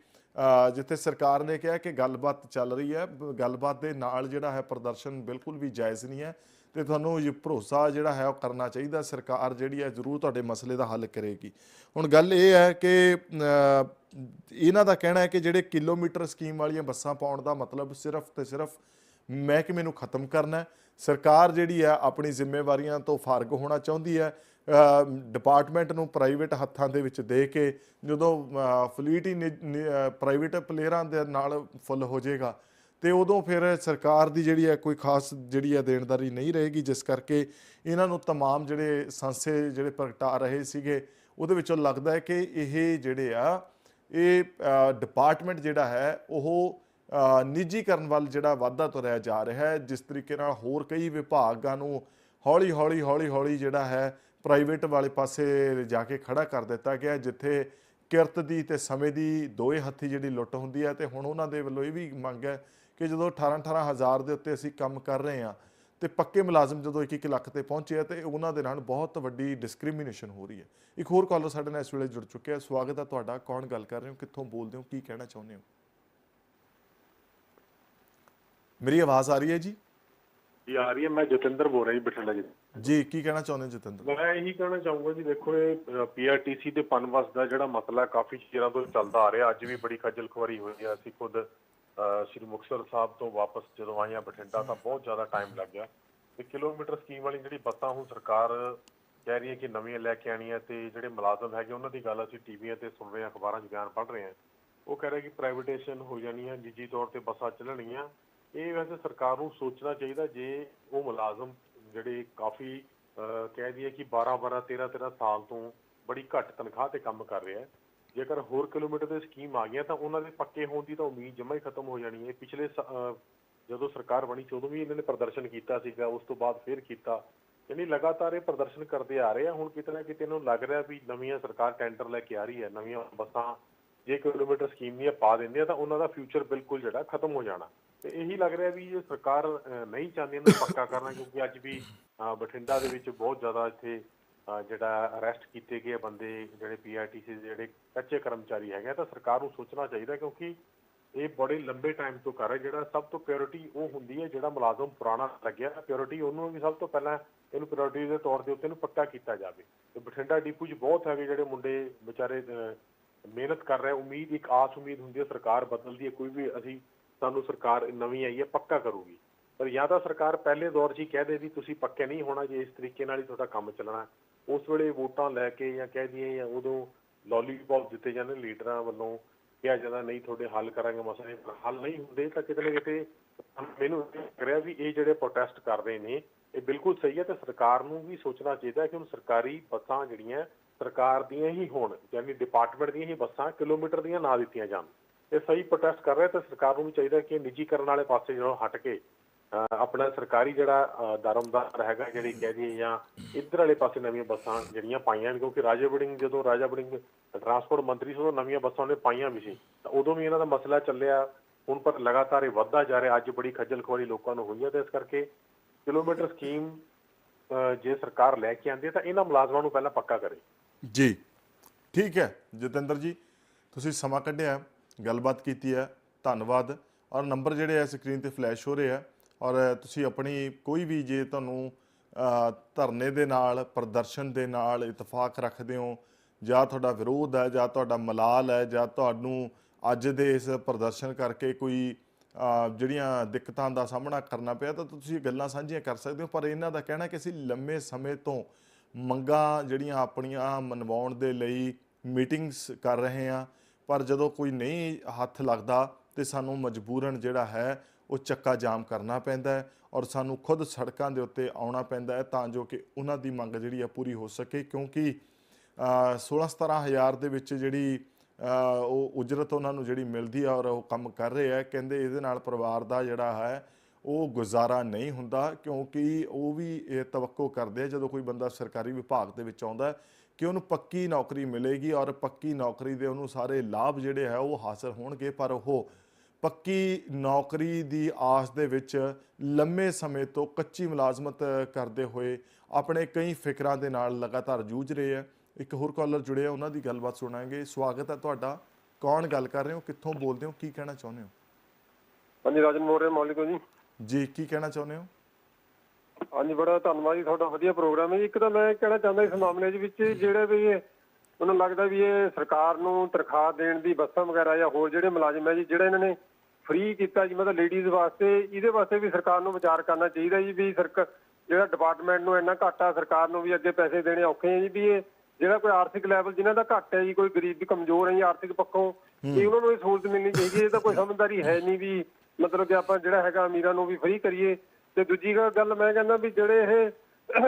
ਜਿੱਥੇ ਸਰਕਾਰ ਨੇ ਕਿਹਾ ਕਿ ਗੱਲਬਾਤ ਚੱਲ ਰਹੀ ਹੈ ਗੱਲਬਾਤ ਦੇ ਨਾਲ ਜਿਹੜਾ ਹੈ ਪ੍ਰਦਰਸ਼ਨ ਬਿਲਕੁਲ ਵੀ ਜਾਇਜ਼ ਨਹੀਂ ਹੈ ਤੇ ਤੁਹਾਨੂੰ ਇਹ ਭਰੋਸਾ ਜਿਹੜਾ ਹੈ ਉਹ ਕਰਨਾ ਚਾਹੀਦਾ, ਸਰਕਾਰ ਜਿਹੜੀ ਹੈ ਜ਼ਰੂਰ ਤੁਹਾਡੇ ਮਸਲੇ ਦਾ ਹੱਲ ਕਰੇਗੀ। ਹੁਣ ਗੱਲ ਇਹ ਹੈ ਕਿ ਇਹਨਾਂ ਦਾ ਕਹਿਣਾ ਹੈ ਕਿ ਜਿਹੜੇ ਕਿਲੋਮੀਟਰ ਸਕੀਮ ਵਾਲੀਆਂ ਬੱਸਾਂ ਪਾਉਣ ਦਾ ਮਤਲਬ ਸਿਰਫ ਤੇ ਸਿਰਫ ਮਹਿਕਮੇ ਨੂੰ ਖਤਮ ਕਰਨਾ ਹੈ। ਸਰਕਾਰ ਜਿਹੜੀ ਹੈ ਆਪਣੀ ਜ਼ਿੰਮੇਵਾਰੀਆਂ ਤੋਂ ਫਾਰਗ ਹੋਣਾ ਚਾਹੁੰਦੀ ਹੈ ਡਿਪਾਰਟਮੈਂਟ ਨੂੰ ਪ੍ਰਾਈਵੇਟ ਹੱਥਾਂ ਦੇ ਵਿੱਚ ਦੇ ਕੇ ਜਦੋਂ ਫਲੀਟ ਹੀ ਪ੍ਰਾਈਵੇਟ ਪਲੇਅਰਾਂ ਦੇ ਨਾਲ ਫੁੱਲ ਹੋ ਜਾਏਗਾ ਤੇ ਉਦੋਂ ਫਿਰ ਸਰਕਾਰ ਦੀ ਜਿਹੜੀ ਹੈ ਕੋਈ ਖਾਸ ਜਿਹੜੀ ਹੈ ਦੇਣਦਾਰੀ ਨਹੀਂ ਰਹੇਗੀ ਜਿਸ ਕਰਕੇ ਇਹਨਾਂ ਨੂੰ तमाम ਜਿਹੜੇ ਸੰਸੇ ਜਿਹੜੇ ਪ੍ਰਗਟਾ ਰਹੇ ਸੀਗੇ ਉਹਦੇ ਵਿੱਚੋਂ ਲੱਗਦਾ ਹੈ ਕਿ ਇਹ ਜਿਹੜੇ ਆ ਇਹ ਡਿਪਾਰਟਮੈਂਟ ਜਿਹੜਾ ਹੈ ਉਹ ਅ, ਨਿੱਜੀਕਰਨ ਵੱਲ ਜਿਹੜਾ ਵਾਧਾ ਤੁਰਿਆ ਜਾ ਰਿਹਾ ਹੈ ਜਿਸ ਤਰੀਕੇ ਨਾਲ ਹੋਰ ਕਈ ਵਿਭਾਗਾਂ ਨੂੰ ਹੌਲੀ ਹੌਲੀ ਹੌਲੀ ਹੌਲੀ ਜਿਹੜਾ ਹੈ ਪ੍ਰਾਈਵੇਟ ਵਾਲੇ ਪਾਸੇ ਜਾ ਕੇ ਖੜਾ ਕਰ ਦਿੱਤਾ ਗਿਆ, ਜਿੱਥੇ ਕਿਰਤ ਦੀ ਤੇ ਸਮੇਂ ਦੀ ਦੋਏ ਹੱਥੀ ਜਿਹੜੀ ਲੁੱਟ ਹੁੰਦੀ ਹੈ ਤੇ ਹੁਣ ਉਹਨਾਂ ਦੇ ਵੱਲੋਂ ਇਹ ਵੀ ਮੰਗ ਹੈ ਕਿ ਜਦੋਂ 18 18 ਹਜ਼ਾਰ ਦੇ ਉੱਤੇ ਅਸੀਂ ਕੰਮ ਕਰ ਰਹੇ ਹਾਂ ਤੇ ਪੱਕੇ ਮੁਲਾਜ਼ਮ ਜਦੋਂ 1-1 ਲੱਖ ਤੇ ਪਹੁੰਚੇ ਆ ਤੇ ਉਹਨਾਂ ਦੇ ਨਾਲ ਬਹੁਤ ਵੱਡੀ ਡਿਸਕ੍ਰਿਮੀਨੇਸ਼ਨ ਹੋ ਰਹੀ ਹੈ। ਇੱਕ ਹੋਰ ਕਾਲਰ ਸਾਡੇ ਨਾਲ ਇਸ ਵੇਲੇ ਜੁੜ ਚੁੱਕਿਆ ਸਵਾਗਤ ਹੈ ਤੁਹਾਡਾ। ਕੌਣ ਗੱਲ ਕਰ ਰਹੇ ਹੋ? ਕਿੱਥੋਂ ਬੋਲਦੇ ਹੋ? ਕੀ ਕਹਿਣਾ ਚਾਹੁੰਦੇ ਹੋ? ਮੇਰੀ ਆਵਾਜ਼ ਆ ਰਹੀ ਹੈ ਜੀ? ਜੀ ਆ ਰਹੀ ਹੈ। ਮੈਂ ਜਤਿੰਦਰ ਬੋਲ ਰਿਹਾ ਜੀ ਬਠਿੰਡਾ ਜੀ। ਜੀ ਕੀ ਕਹਿਣਾ ਚਾਹੁੰਦੇ ਹੋ ਜਤਿੰਦਰ? ਮੈਂ ਇਹੀ ਕਹਿਣਾ ਚਾਹੂੰਗਾ ਜੀ ਦੇਖੋ ਇਹ ਪੀਆਰਟੀਸੀ ਦੇ ਪਨਵਸ ਦਾ ਜਿਹੜਾ ਮਸਲਾ ਕਾਫੀ ਚਿਰਾਂ ਤੋਂ ਚੱਲਦਾ ਆ ਰਿਹਾ। ਅੱਜ ਵੀ ਬੜੀ ਖੱਜਲ ਖੁਆਰੀ ਹੋਈ ਹੈ ਅਸੀਂ ਖੁਦ ਸ਼੍ਰੀ ਮੁਕਤਸਰ ਸਾਹਿਬ ਤੋਂ ਵਾਪਸ ਜਦੋਂ ਆਏ ਬਠਿੰਡਾ ਤਾਂ ਬਹੁਤ ਜ਼ਿਆਦਾ ਟਾਈਮ ਲੱਗ ਗਿਆ। ਤੇ ਕਿਲੋਮੀਟਰ ਸਕੀਮ ਵਾਲੀ ਜਿਹੜੀ ਬੱਸਾਂ ਹੁਣ ਸਰਕਾਰ ਕਹਿ ਰਹੀ ਹੈ ਕਿ ਨਵੀਆਂ ਲੈ ਕੇ ਆਣੀਆਂ ਤੇ ਜਿਹੜੇ ਮੁਲਾਜ਼ਮ ਹੈਗੇ ਉਹਨਾਂ ਦੀ ਗੱਲ ਅਸੀਂ ਟੀਵੀਆਂ ਤੇ ਸੁਣ ਰਹੇ ਹਾਂ ਅਖਬਾਰਾਂ 'ਚ ਬਿਆਨ ਪੜ੍ਹ ਰਹੇ ਹਾਂ। ਉਹ ਕਹਿ ਰਹੇ ਕਿ ਪ੍ਰਾਈਵੇਟੇਸ਼ਨ ਹੋ ਜਾਣੀ ਹੈ ਨਿੱਜੀ ਤੌਰ ਤੇ ਬੱਸਾਂ ਚੱਲਣਗੀਆਂ। ਇਹ ਵੈਸੇ ਸਰਕਾਰ ਨੂੰ ਸੋਚਣਾ ਚਾਹੀਦਾ ਜੇ ਉਹ ਮੁਲਾਜ਼ਮ ਜਿਹੜੇ ਕਾਫੀ ਕਹਿ ਦਈਏ ਕਿ 12 12 13 13 ਸਾਲ ਤੋਂ ਬੜੀ ਘੱਟ ਤਨਖਾਹ ਤੇ ਕੰਮ ਕਰ ਰਿਹਾ ਹੈ। ਜੇਕਰ ਹੋਰ ਕਿਲੋਮੀਟਰ ਦੇ ਸਕੀਮ ਆ ਗਈਆਂ ਤਾਂ ਉਹਨਾਂ ਦੇ ਪੱਕੇ ਹੋਣ ਦੀ ਤਾਂ ਉਮੀਦ ਜਮਾ ਹੀ ਖਤਮ ਹੋ ਜਾਣੀ ਹੈ। ਪਿਛਲੇ ਜਦੋਂ ਸਰਕਾਰ ਬਣੀ ਉਦੋਂ ਵੀ ਇਹਨਾਂ ਨੇ ਪ੍ਰਦਰਸ਼ਨ ਕੀਤਾ ਸੀਗਾ, ਉਸ ਤੋਂ ਬਾਅਦ ਫੇਰ ਕੀਤਾ। ਯਾਨੀ ਲਗਾਤਾਰ ਇਹ ਪ੍ਰਦਰਸ਼ਨ ਕਰਦੇ ਆ ਰਹੇ ਆ। ਹੁਣ ਕਿਤੇ ਨਾ ਕਿਤੇ ਇਹਨੂੰ ਲੱਗ ਰਿਹਾ ਵੀ ਨਵੀਆਂ ਸਰਕਾਰ ਟੈਂਡਰ ਲੈ ਕੇ ਆ ਰਹੀ ਹੈ, ਨਵੀਆਂ ਬੱਸਾਂ, ਜੇ ਕਿਲੋਮੀਟਰ ਸਕੀਮ ਦੀਆਂ ਪਾ ਦਿੰਦੇ ਆ ਤਾਂ ਉਹਨਾਂ ਦਾ ਫਿਊਚਰ ਬਿਲਕੁਲ ਜਿਹੜਾ ਖਤਮ ਹੋ ਜਾਣਾ। ਤੇ ਇਹੀ ਲੱਗ ਰਿਹਾ ਵੀ ਇਹ ਸਰਕਾਰ ਨਹੀਂ ਚਾਹੁੰਦੀ ਇਹਨੂੰ ਪੱਕਾ ਕਰਨਾ ਕਿਉਂਕਿ ਅੱਜ ਵੀ ਬਠਿੰਡਾ ਦੇ ਵਿੱਚ ਬਹੁਤ ਜ਼ਿਆਦਾ ਇੱਥੇ ਜਿਹੜਾ ਅਰੈਸਟ ਕੀਤੇ ਗਏ ਬੰਦੇ ਜਿਹੜੇ ਪੀਆਰਟੀਸੀ ਜਿਹੜੇ ਕੱਚੇ ਕਰਮਚਾਰੀ ਹੈਗੇ ਆ, ਤਾਂ ਸਰਕਾਰ ਨੂੰ ਸੋਚਣਾ ਚਾਹੀਦਾ ਕਿਉਂਕਿ ਇਹ ਬੜੇ ਲੰਬੇ ਟਾਈਮ ਤੋਂ ਕਰ ਰਿਹਾ ਜਿਹੜਾ ਸਭ ਤੋਂ ਪਿਓਰਿਟੀ ਉਹ ਹੁੰਦੀ ਹੈ ਜਿਹੜਾ ਮੁਲਾਜ਼ਮ ਪੁਰਾਣਾ ਲੱਗਿਆ ਪਿਓਰਿਟੀ ਉਹਨੂੰ ਵੀ ਸਭ ਤੋਂ ਪਹਿਲਾਂ ਇਹਨੂੰ ਪਿਓਰਿਟੀ ਦੇ ਤੌਰ ਦੇ ਉੱਤੇ ਇਹਨੂੰ ਪੱਕਾ ਕੀਤਾ ਜਾਵੇ। ਤੇ ਬਠਿੰਡਾ ਡਿਪੂ 'ਚ ਬਹੁਤ ਹੈਗੇ ਜਿਹੜੇ ਮੁੰਡੇ ਵਿਚਾਰੇ ਮਿਹਨਤ ਕਰ ਰਹੇ ਉਮੀਦ ਇੱਕ ਆਸ ਉਮੀਦ ਹੁੰਦੀ ਹੈ ਸਰਕਾਰ ਬਦਲਦੀ ਹੈ ਕੋਈ ਵੀ ਅਸੀਂ ਸਾਨੂੰ ਸਰਕਾਰ ਨਵੀਂ ਆਈ ਹੈ, ਪੱਕਾ ਕਰੂਗੀ। ਪਰ ਜਾਂ ਤਾਂ ਸਰਕਾਰ ਪਹਿਲੇ ਦੌਰ 'ਚ ਹੀ ਕਹਿ ਦੇ ਵੀ ਤੁਸੀਂ ਪੱਕੇ ਨਹੀਂ ਹੋਣਾ, ਜੇ ਇਸ ਤਰੀਕੇ ਨਾਲ ਹੀ ਤੁਹਾਡਾ ਕੰਮ ਚੱਲਣਾ ਉਸ ਵੇਲੇ ਵੋਟਾਂ ਲੈ ਕੇ ਜਾਂ ਕਹਿ ਦਈਏ ਜਾਂ ਉਦੋਂ ਲੋਲੀਪੌਪ ਦਿੱਤੇ ਜਾਂਦੇ ਲੀਡਰਾਂ ਵੱਲੋਂ, ਕਿਹਾ ਜਾਂਦਾ ਨਹੀਂ ਤੁਹਾਡੇ ਹੱਲ ਕਰਾਂਗੇ ਮਸਲੇ ਹੱਲ ਨਹੀਂ ਹੁੰਦੇ ਤਾਂ ਕਿਤੇ ਨਾ ਕਿਤੇ ਮੈਨੂੰ ਇਹ ਲੱਗ ਰਿਹਾ ਵੀ ਇਹ ਜਿਹੜੇ ਪ੍ਰੋਟੈਸਟ ਕਰ ਰਹੇ ਨੇ, ਇਹ ਬਿਲਕੁਲ ਸਹੀ ਹੈ ਤੇ ਸਰਕਾਰ ਨੂੰ ਵੀ ਸੋਚਣਾ ਚਾਹੀਦਾ ਕਿ ਹੁਣ ਸਰਕਾਰੀ ਬੱਸਾਂ ਜਿਹੜੀਆਂ, ਸਰਕਾਰ ਦੀਆਂ ਹੀ ਹੋਣ, ਯਾਨੀ ਡਿਪਾਰਟਮੈਂਟ ਦੀਆਂ ਹੀ ਬੱਸਾਂ ਕਿਲੋਮੀਟਰ ਦੀਆਂ ਨਾ ਦਿੱਤੀਆਂ ਜਾਣ। ਇਹ ਸਹੀ ਪ੍ਰੋਟੈਸਟ ਕਰ ਰਿਹਾ ਤੇ ਸਰਕਾਰ ਨੂੰ ਵੀ ਚਾਹੀਦਾ ਕਿ ਨਿੱਜੀਕਰਨ ਵਾਲੇ ਪਾਸੇ ਜਿਹੜਾ ਹਟ ਕੇ ਆਪਣਾ ਸਰਕਾਰੀ ਜਿਹੜਾ ਦਰਮਦਾਰ ਹੈਗਾ, ਜਿਹੜੀ ਕਹਿ ਦਈਏ ਜਾਂ ਇੱਧਰ ਵਾਲੇ ਪਾਸੇ ਨਵੀਆਂ ਬੱਸਾਂ ਜਿਹੜੀਆਂ ਪਾਈਆਂ ਕਿਉਂਕਿ ਰਾਜਾ ਵੜਿੰਗ ਜਦੋਂ ਰਾਜਾ ਵੜਿੰਗ ਟਰਾਂਸਪੋਰਟ ਮੰਤਰੀ ਸੀ, ਉਦੋਂ ਨਵੀਆਂ ਬੱਸਾਂ ਉਹਨੇ ਪਾਈਆਂ ਵੀ ਸੀ। ਤਾਂ ਉਦੋਂ ਵੀ ਇਹਨਾਂ ਦਾ ਮਸਲਾ ਚੱਲਿਆ, ਹੁਣ ਪਰ ਲਗਾਤਾਰ ਇਹ ਵੱਧਦਾ ਜਾ ਰਿਹਾ, ਅੱਜ ਬੜੀ ਖੱਜਲ ਖੁਆਰੀ ਲੋਕਾਂ ਨੂੰ ਹੋਈ ਹੈ ਤੇ ਇਸ ਕਰਕੇ ਕਿਲੋਮੀਟਰ ਸਕੀਮ ਜੇ ਸਰਕਾਰ ਲੈ ਕੇ ਆਂਦੀ ਹੈ, ਤਾਂ ਇਹਨਾਂ ਮੁਲਾਜ਼ਮਾਂ ਨੂੰ ਪਹਿਲਾਂ ਪੱਕਾ ਕਰੇ। ਜੀ, ਠੀਕ ਹੈ, ਜਤਿੰਦਰ ਜੀ, ਤੁਸੀਂ ਸਮਾਂ ਕੱਢਿਆ। ਗੱਲਬਾਤ ਕੀਤੀ ਹੈ, ਧੰਨਵਾਦ। ਔਰ ਨੰਬਰ ਜਿਹੜੇ ਆ ਸਕਰੀਨ ਤੇ ਫਲੈਸ਼ ਹੋ ਰਹੇ ਆ। ਔਰ ਤੁਸੀਂ ਆਪਣੀ ਕੋਈ ਵੀ ਜੇ ਤੁਹਾਨੂੰ ਧਰਨੇ ਦੇ ਨਾਲ, ਪ੍ਰਦਰਸ਼ਨ ਦੇ ਨਾਲ ਇਤਫਾਕ ਰੱਖਦੇ ਹੋ, ਜਾਂ ਤੁਹਾਡਾ ਵਿਰੋਧ ਹੈ, ਜਾਂ ਤੁਹਾਡਾ ਮਲਾਲ ਹੈ, ਜਾਂ ਤੁਹਾਨੂੰ ਅੱਜ ਦੇ ਇਸ ਪ੍ਰਦਰਸ਼ਨ ਕਰਕੇ ਕੋਈ ਜਿਹੜੀਆਂ ਦਿੱਕਤਾਂ ਦਾ ਸਾਹਮਣਾ ਕਰਨਾ ਪਿਆ, ਤਾਂ ਤੁਸੀਂ ਇਹ ਗੱਲਾਂ ਸਾਂਝੀਆਂ ਕਰ ਸਕਦੇ ਹੋ। ਪਰ ਇਹਨਾਂ ਦਾ ਕਹਿਣਾ ਕਿ ਅਸੀਂ ਲੰਮੇ ਸਮੇਂ ਤੋਂ ਮੰਗਾਂ ਜਿਹੜੀਆਂ ਆਪਣੀਆਂ ਮਨਵਾਉਣ ਦੇ ਲਈ ਮੀਟਿੰਗਸ ਕਰ ਰਹੇ ਹਾਂ। ਪਰ ਜਦੋਂ ਕੋਈ ਨਹੀਂ ਹੱਥ ਲੱਗਦਾ ਤੇ ਸਾਨੂੰ ਮਜਬੂਰਨ ਜਿਹੜਾ ਹੈ, ਉਹ ਚੱਕਾ ਜਾਮ ਕਰਨਾ ਪੈਂਦਾ ਹੈ ਔਰ ਸਾਨੂੰ ਖੁਦ ਸੜਕਾਂ ਦੇ ਉੱਤੇ ਆਉਣਾ ਪੈਂਦਾ ਹੈ ਤਾਂ ਜੋ ਕਿ ਉਹਨਾਂ ਦੀ ਮੰਗ ਜਿਹੜੀ ਆ ਪੂਰੀ ਹੋ ਸਕੇ ਕਿਉਂਕਿ 16-17 ਹਜ਼ਾਰ ਦੇ ਵਿੱਚ ਜਿਹੜੀ ਉਹ ਉਜਰਤ ਉਹਨਾਂ ਨੂੰ ਜਿਹੜੀ ਮਿਲਦੀ ਆ ਔਰ ਉਹ ਕੰਮ ਕਰ ਰਹੇ ਆ, ਕਹਿੰਦੇ ਇਹਦੇ ਨਾਲ ਪਰਿਵਾਰ ਦਾ ਜਿਹੜਾ ਹੈ, ਉਹ ਗੁਜ਼ਾਰਾ ਨਹੀਂ ਹੁੰਦਾ ਕਿਉਂਕਿ ਉਹ ਵੀ ਇਹ ਤਵੱਕੋ ਕਰਦੇ ਆ ਜਦੋਂ ਕੋਈ ਬੰਦਾ ਸਰਕਾਰੀ ਵਿਭਾਗ ਦੇ ਵਿੱਚ ਆਉਂਦਾ ਕਿ ਉਹਨੂੰ ਪੱਕੀ ਨੌਕਰੀ ਮਿਲੇਗੀ ਔਰ ਪੱਕੀ ਨੌਕਰੀ ਦੇ ਉਹਨੂੰ ਸਾਰੇ ਲਾਭ ਜਿਹੜੇ ਹੈ ਉਹ ਹਾਸਲ ਹੋਣਗੇ ਪਰ ਉਹ ਪੱਕੀ ਨੌਕਰੀ ਦੀ ਆਸ ਦੇ ਵਿੱਚ ਲੰਮੇ ਸਮੇਂ ਤੋਂ ਕੱਚੀ ਮੁਲਾਜ਼ਮਤ ਕਰਦੇ ਹੋਏ ਆਪਣੇ ਕਈ ਫਿਕਰਾਂ ਦੇ ਨਾਲ ਲਗਾਤਾਰ ਜੂਝ ਰਹੇ ਆ ਇੱਕ ਹੋਰ ਕਾਲਰ ਜੁੜਿਆ ਉਹਨਾਂ ਦੀ ਗੱਲਬਾਤ ਸੁਣਾਂਗੇ। ਸਵਾਗਤ ਹੈ ਤੁਹਾਡਾ। ਕੌਣ ਗੱਲ ਕਰ ਰਹੇ ਹੋ? ਕਿੱਥੋਂ ਬੋਲਦੇ ਹੋ? ਕੀ ਕਹਿਣਾ ਚਾਹੁੰਦੇ ਹੋ? ਹਾਂਜੀ ਰਾਜਨ ਰਿਹਾ ਮੌਲਿਕੋ ਜੀ। ਜੀ ਕੀ ਕਹਿਣਾ ਚਾਹੁੰਦੇ ਹੋ? ਹਾਂਜੀ ਬੜਾ ਧੰਨਵਾਦ ਜੀ ਤੁਹਾਡਾ ਵਧੀਆ ਪ੍ਰੋਗਰਾਮ ਹੈ ਜੀ। ਇੱਕ ਤਾਂ ਮੈਂ ਕਹਿਣਾ ਚਾਹੁੰਦਾ ਇਸ ਮਾਮਲੇ ਦੇ ਵਿੱਚ ਜਿਹੜੇ ਵੀ ਇਹ ਮੈਨੂੰ ਲੱਗਦਾ ਵੀ ਇਹ ਸਰਕਾਰ ਨੂੰ ਤਨਖਾਹ ਦੇਣ ਦੀ ਬੱਸਾਂ ਵਗੈਰਾ ਜਾਂ ਹੋਰ ਜਿਹੜੇ ਮੁਲਾਜ਼ਮ ਹੈ ਜੀ ਜਿਹੜਾ ਇਹਨਾਂ ਨੇ ਫ੍ਰੀ ਕੀਤਾ ਜੀ ਮਤਲਬ ਲੇਡੀਜ਼ ਵਾਸਤੇ ਇਹਦੇ ਵਾਸਤੇ ਵੀ ਸਰਕਾਰ ਨੂੰ ਵਿਚਾਰ ਕਰਨਾ ਚਾਹੀਦਾ ਜੀ ਵੀ ਸਰਕਾਰ ਜਿਹੜਾ ਡਿਪਾਰਟਮੈਂਟ ਨੂੰ ਇੰਨਾ ਘਾਟਾ ਸਰਕਾਰ ਨੂੰ ਵੀ ਅੱਗੇ ਪੈਸੇ ਦੇਣੇ ਔਖੇ ਹੈ ਜੀ ਵੀ ਇਹ ਜਿਹੜਾ ਕੋਈ ਆਰਥਿਕ ਲੈਵਲ ਜਿਨ੍ਹਾਂ ਦਾ ਘੱਟ ਹੈ ਜੀ ਕੋਈ ਗਰੀਬ ਵੀ ਕਮਜ਼ੋਰ ਹੈ ਜੀ ਆਰਥਿਕ ਪੱਖੋਂ ਇਹ ਉਹਨਾਂ ਨੂੰ ਇਹ ਸਹੂਲਤ ਮਿਲਣੀ ਚਾਹੀਦੀ ਹੈ। ਇਹ ਤਾਂ ਕੋਈ ਸਮਝਦਾਰੀ ਹੈ ਨਹੀਂ ਵੀ ਮਤਲਬ ਕਿ ਆਪਾਂ ਜਿਹੜਾ ਹੈਗਾ ਅਮੀਰਾਂ ਨੂੰ ਵੀ ਫ੍ਰੀ ਕਰੀਏ। ਤੇ ਦੂਜੀ ਗੱਲ ਮੈਂ ਕਹਿੰਦਾ ਵੀ ਜਿਹੜੇ ਇਹ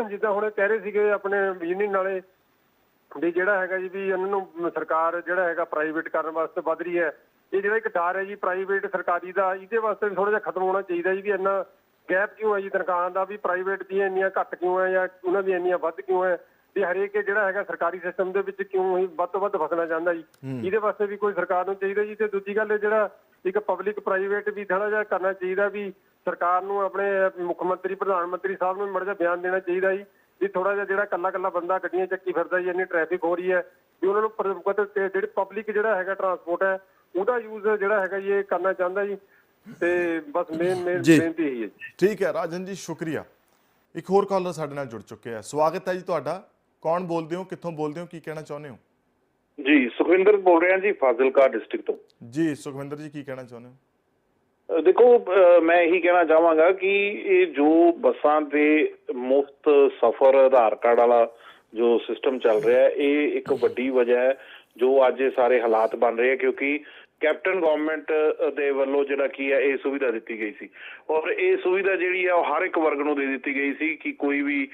ਜਿੱਦਾਂ ਹੁਣ ਕਹਿ ਰਹੇ ਸੀਗੇ ਆਪਣੇ ਯੂਨੀਅਨ ਵਾਲੇ ਵੀ ਜਿਹੜਾ ਹੈਗਾ ਜੀ ਵੀ ਇਹਨਾਂ ਨੂੰ ਸਰਕਾਰ ਜਿਹੜਾ ਹੈਗਾ ਪ੍ਰਾਈਵੇਟ ਕਰਨ ਵਾਸਤੇ ਵੱਧ ਰਹੀ ਹੈ ਇਹ ਜਿਹੜਾ ਇੱਕ ਡਰ ਹੈ ਜੀ ਪ੍ਰਾਈਵੇਟ ਸਰਕਾਰੀ ਦਾ ਇਹਦੇ ਵਾਸਤੇ ਵੀ ਥੋੜਾ ਜਿਹਾ ਖਤਮ ਹੋਣਾ ਚਾਹੀਦਾ ਜੀ ਵੀ ਇੰਨਾ ਗੈਪ ਕਿਉਂ ਹੈ ਜੀ ਤਨਖਾਹਾਂ ਦਾ ਵੀ ਪ੍ਰਾਈਵੇਟ ਦੀਆਂ ਇੰਨੀਆਂ ਘੱਟ ਕਿਉਂ ਹੈ ਜਾਂ ਉਹਨਾਂ ਦੀਆਂ ਇੰਨੀਆਂ ਵੱਧ ਕਿਉਂ ਹੈ ਵੀ ਹਰੇਕ ਜਿਹੜਾ ਹੈਗਾ ਸਰਕਾਰੀ ਸਿਸਟਮ ਦੇ ਵਿੱਚ ਕਿਉਂ ਹੀ ਵੱਧ ਤੋਂ ਵੱਧ ਫਸਣਾ ਚਾਹੁੰਦਾ ਜੀ। ਇਹਦੇ ਵਾਸਤੇ ਵੀ ਕੋਈ ਸਰਕਾਰ ਨੂੰ ਚਾਹੀਦਾ ਜੀ ਤੇ ਦੂਜੀ ਗੱਲ ਇਹ ਜਿਹੜਾ ਇੱਕ ਪਬਲਿਕ ਪ੍ਰਾਈਵੇਟ ਵੀ ਥੋੜਾ ਜਿਹਾ ਕਰਨਾ ਚਾਹੀਦਾ ਵੀ ਸਰਕਾਰ ਨੂੰ ਆਪਣੇ ਮੁੱਖ ਮੰਤਰੀ ਪ੍ਰਧਾਨ ਮੰਤਰੀ ਸਾਹਿਬ ਨੂੰ ਮੜ ਜਿਹਾ ਬਿਆਨ ਦੇਣਾ ਚਾਹੀਦਾ ਜੀ ਵੀ ਥੋੜਾ ਜਿਹਾ ਜਿਹੜਾ ਕੱਲਾ ਕੱਲਾ ਬੰਦਾ ਗੱਡੀਆਂ ਚੱਕੀ ਫਿਰਦਾ ਜੀ ਇੰਨੀ ਟ੍ਰੈਫਿਕ ਹੋ ਰਹੀ ਹੈ ਵੀ ਉਹਨਾਂ ਨੂੰ ਪ੍ਰਮੁੱਖ ਤੇ ਜਿਹੜੀ ਪਬਲਿਕ ਜਿਹੜਾ ਹੈਗਾ ਟਰਾਂਸਪੋਰਟ ਹੈ ਉਹਦਾ ਯੂਜ਼ ਜਿਹੜਾ ਹੈਗਾ ਜੀ ਇਹ ਕਰਨਾ ਚਾਹੁੰਦਾ ਜੀ ਤੇ ਬਸ ਮੇਨ ਮੇਨ ਜੀ। ਬੇਨਤੀ ਇਹੀ ਹੈ ਜੀ। ਠੀਕ ਹੈ ਰਾਜਨ ਜੀ ਸ਼ੁਕਰੀਆ। ਇੱਕ ਹੋਰ ਕਾਲਰ ਸਾਡੇ ਨਾਲ ਜੁੜ ਚੁੱਕੇ ਆ। ਸਵਾਗਤ ਹੈ ਜੀ ਤੁਹਾਡਾ। ਕੌਣ ਬੋਲਦੇ ਹੋ ਕਿੱਥੋਂ ਬੋਲਦੇ ਹੋ ਕੀ ਕਹਿਣਾ ਚਾਹੁੰਦੇ ਹੋ? ਜੀ ਸੁਖਵਿੰਦਰ ਬੋਲ ਰਿਹਾ ਜੀ ਫਾਜ਼ਿਲਕਾ ਡਿਸਟ੍ਰਿਕਟ ਤੋਂ। ਜੀ ਸੁਖਵਿੰਦਰ ਜੀ ਕੀ ਕਹਿਣਾ ਚਾਹੁੰਦੇ ਹੋ? ਦੇਖੋ ਅ, ਮੈਂ ਇਹੀ ਕਹਿਣਾ ਚਾਹਾਂਗਾ ਕਿ ਇਹ ਜੋ ਬੱਸਾਂ ਦੇ ਮੁਫਤ ਸਫ਼ਰ ਆਧਾਰ ਕਾਰਡ ਵਾਲਾ ਜੋ ਸਿਸਟਮ ਚੱਲ ਰਿਹਾ ਹੈ ਇਹ ਇੱਕ ਵੱਡੀ ਵਜ੍ਹਾ ਹੈ ਜੋ ਅੱਜ ਇਹ ਸਾਰੇ ਹਾਲਾਤ ਬਣ ਰਹੇ ਆ ਕਿਉਂਕਿ ਕੈਪਟਨ ਗਵਰਨਮੈਂਟ ਦੇ ਵੱਲੋਂ ਜਿਹੜਾ ਕੀ ਹੈ ਇਹ ਸੁਵਿਧਾ ਦਿੱਤੀ ਗਈ ਸੀ। ਔਰ ਇਹ ਸੁਵਿਧਾ ਜਿਹੜੀ ਹੈ ਉਹ ਹਰ ਇੱਕ ਵਰਗ ਨੂੰ ਦੇ ਦਿੱਤੀ ਗਈ ਸੀ ਕਿ ਕੋਈ ਵੀ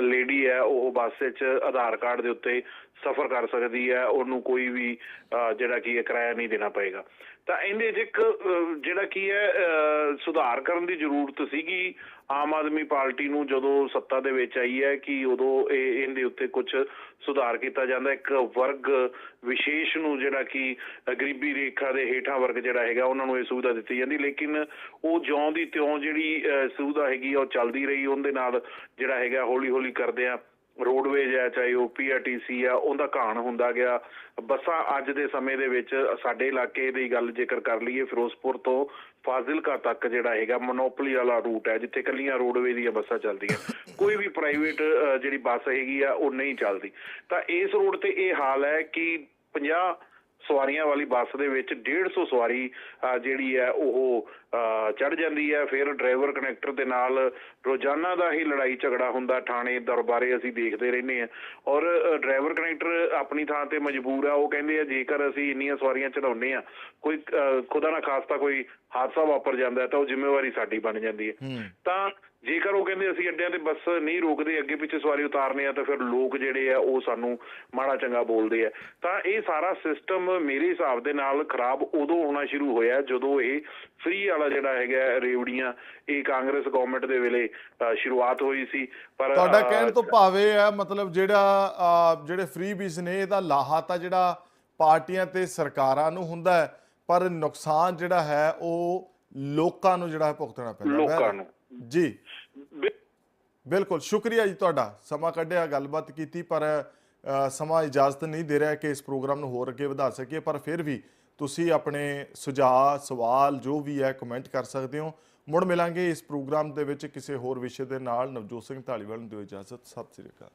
ਲੇਡੀ ਹੈ ਉਹ ਬੱਸ 'ਚ ਆਧਾਰ ਕਾਰਡ ਦੇ ਉੱਤੇ ਸਫ਼ਰ ਕਰ ਸਕਦੀ ਹੈ ਉਹਨੂੰ ਕੋਈ ਵੀ ਅ, ਜਿਹੜਾ ਕੀ ਹੈ ਕਿਰਾਇਆ ਨਹੀਂ ਦੇਣਾ ਪਏਗਾ। ਤਾਂ ਇਹਦੇ 'ਚ ਇੱਕ ਜਿਹੜਾ ਕੀ ਹੈ ਸੁਧਾਰ ਕਰਨ ਦੀ ਜ਼ਰੂਰਤ ਸੀਗੀ। ਆਮ ਆਦਮੀ ਪਾਰਟੀ ਨੂੰ ਜਦੋਂ ਸੱਤਾ ਦੇ ਵਿੱਚ ਆਈ ਹੈ ਕਿ ਉਦੋਂ ਇਹ ਇਹਦੇ ਉੱਤੇ ਕੁਝ ਸੁਧਾਰ ਕੀਤਾ ਜਾਂਦਾ ਇੱਕ ਵਰਗ ਵਿਸ਼ੇਸ਼ ਨੂੰ ਜਿਹੜਾ ਕਿ ਗਰੀਬੀ ਰੇਖਾ ਦੇ ਹੇਠਾਂ ਵਰਗ ਜਿਹੜਾ ਹੈਗਾ ਉਹਨਾਂ ਨੂੰ ਇਹ ਸੁਵਿਧਾ ਦਿੱਤੀ ਜਾਂਦੀ। ਲੇਕਿਨ ਉਹ ਜਿਉਂ ਦੀ ਤਿਉਂ ਜਿਹੜੀ ਅ, ਸੁਵਿਧਾ ਹੈਗੀ ਆ, ਉਹ ਚੱਲਦੀ ਰਹੀ। ਉਹਦੇ ਨਾਲ ਜਿਹੜਾ ਹੈਗਾ ਹੌਲੀ ਹੌਲੀ ਕਰਦੇ ਆ। ਰੋਡਵੇਜ ਹੈ ਚਾਹੇ ਉਹ ਪੀਆਰਟੀਸੀ ਆ ਉਹਦਾ ਘਾਣ ਹੁੰਦਾ ਗਿਆ। ਬੱਸਾਂ ਅੱਜ ਦੇ ਸਮੇਂ ਦੇ ਵਿੱਚ ਸਾਡੇ ਇਲਾਕੇ ਦੀ ਗੱਲ ਜੇਕਰ ਕਰ ਲਈਏ ਫਿਰੋਜ਼ਪੁਰ ਤੋਂ ਫਾਜ਼ਿਲਕਾ ਤੱਕ ਜਿਹੜਾ ਹੈਗਾ ਮੋਨੋਪੋਲੀ ਵਾਲਾ ਰੂਟ ਹੈ ਜਿੱਥੇ ਕੱਲੀਆਂ ਰੋਡਵੇ ਦੀਆਂ ਬੱਸਾਂ ਚੱਲਦੀਆਂ। ਕੋਈ ਵੀ ਪ੍ਰਾਈਵੇਟ ਜਿਹੜੀ ਬੱਸ ਹੈਗੀ ਆ ਉਹ ਨਹੀਂ ਚੱਲਦੀ। ਤਾਂ ਇਸ ਰੋਡ ਤੇ ਇਹ ਹਾਲ ਹੈ ਕਿ 50 ਸਵਾਰੀਆਂ ਵਾਲੀ ਬੱਸ ਦੇ ਵਿੱਚ 150 ਸਵਾਰੀ ਜਿਹੜੀ ਹੈ ਉਹ ਚੜ ਜਾਂਦੀ ਹੈ। ਫਿਰ ਡਰਾਈਵਰ ਕਨੈਕਟਰ ਦੇ ਨਾਲ ਰੋਜ਼ਾਨਾ ਦਾ ਹੀ ਲੜਾਈ ਝਗੜਾ ਹੁੰਦਾ ਥਾਣੇ ਦਰਬਾਰੇ ਅਸੀਂ ਦੇਖਦੇ ਰਹਿੰਦੇ ਆ ਔਰ ਡਰਾਈਵਰ ਕਨੈਕਟਰ ਆਪਣੀ ਥਾਂ ਤੇ ਮਜਬੂਰ ਆ। ਉਹ ਕਹਿੰਦੇ ਆ ਜੇਕਰ ਅਸੀਂ ਇੰਨੀਆਂ ਸਵਾਰੀਆਂ ਚੜਾਉਂਦੇ ਆ ਕੋਈ ਖੁਦਾ ਨਾ ਖਾਸਤਾ ਕੋਈ ਹਾਦਸਾ ਵਾਪਰ ਜਾਂਦਾ ਤਾਂ ਉਹ ਜ਼ਿੰਮੇਵਾਰੀ ਸਾਡੀ ਬਣ ਜਾਂਦੀ ਹੂੰ। ਤਾਂ ਜੇਕਰ ਉਹ ਕਹਿੰਦੇ ਅਸੀਂ ਅੱਡਿਆਂ ਤੇ ਬੱਸ ਨਹੀਂ ਰੋਕਦੇ ਅੱਗੇ ਪਿੱਛੇ ਸਵਾਰੀ ਉਤਾਰਨੇ ਆ ਤਾਂ ਫਿਰ ਲੋਕ ਜਿਹੜੇ ਆ ਉਹ ਸਾਨੂੰ ਮਾੜਾ ਚੰਗਾ ਬੋਲਦੇ ਆ ਤਾਂ ਇਹ ਸਾਰਾ ਸਿਸਟਮ ਮੇਰੇ ਹਿਸਾਬ ਦੇ ਨਾਲ ਖਰਾਬ ਉਦੋਂ ਹੋਣਾ ਸ਼ੁਰੂ ਹੋਇਆ ਜਦੋਂ ਇਹ ਫ੍ਰੀ ਵਾਲਾ ਜਿਹੜਾ ਹੈਗਾ ਰੇਵੜੀਆਂ ਇਹ ਕਾਂਗਰਸ ਗਵਰਨਮੈਂਟ ਦੇ ਵੇਲੇ ਸ਼ੁਰੂਆਤ ਹੋਈ ਸੀ ਪਰ ਤੁਹਾਡਾ ਕਹਿਣ ਤੋਂ ਭਾਵ ਹੈ ਮਤਲਬ ਜਿਹੜਾ ਜਿਹੜੇ ਫ੍ਰੀ ਬੀਸ ਨੇ ਇਹਦਾ ਲਾਹਾ ਤਾਂ ਜਿਹੜਾ ਪਾਰਟੀਆਂ ਤੇ ਸਰਕਾਰਾਂ ਨੂੰ ਹੁੰਦਾ ਹੈ ਪਰ ਨੁਕਸਾਨ ਜਿਹੜਾ ਹੈ ਉਹ ਲੋਕਾਂ ਨੂੰ ਜਿਹੜਾ ਭੁਗਤਣਾ ਪੈਂਦਾ ਹੈ। ਲੋਕਾਂ ਨੂੰ। ਜੀ ਬਿਲਕੁਲ, ਸ਼ੁਕਰੀਆ ਜੀ ਤੁਹਾਡਾ। ਸਮਾਂ ਕੱਢਿਆ, ਗੱਲਬਾਤ ਕੀਤੀ, ਪਰ ਸਮਾਂ ਇਜਾਜ਼ਤ ਨਹੀਂ ਦੇ ਰਿਹਾ ਕਿ ਇਸ ਪ੍ਰੋਗਰਾਮ ਨੂੰ ਹੋਰ ਅੱਗੇ ਵਧਾ ਸਕੀਏ। ਪਰ ਫਿਰ ਵੀ ਤੁਸੀਂ ਆਪਣੇ ਸੁਝਾਅ, ਸਵਾਲ, ਜੋ ਵੀ ਹੈ, ਕਮੈਂਟ ਕਰ ਸਕਦੇ ਹੋ। ਮੁੜ ਮਿਲਾਂਗੇ ਇਸ ਪ੍ਰੋਗਰਾਮ ਦੇ ਵਿੱਚ ਕਿਸੇ ਹੋਰ ਵਿਸ਼ੇ ਦੇ ਨਾਲ। ਨਵਜੋਤ ਸਿੰਘ ਢਾਲੀਵਾਲ ਨੂੰ ਦਿਓ ਇਜਾਜ਼ਤ। ਸਤਿ ਸ੍ਰੀ ਅਕਾਲ।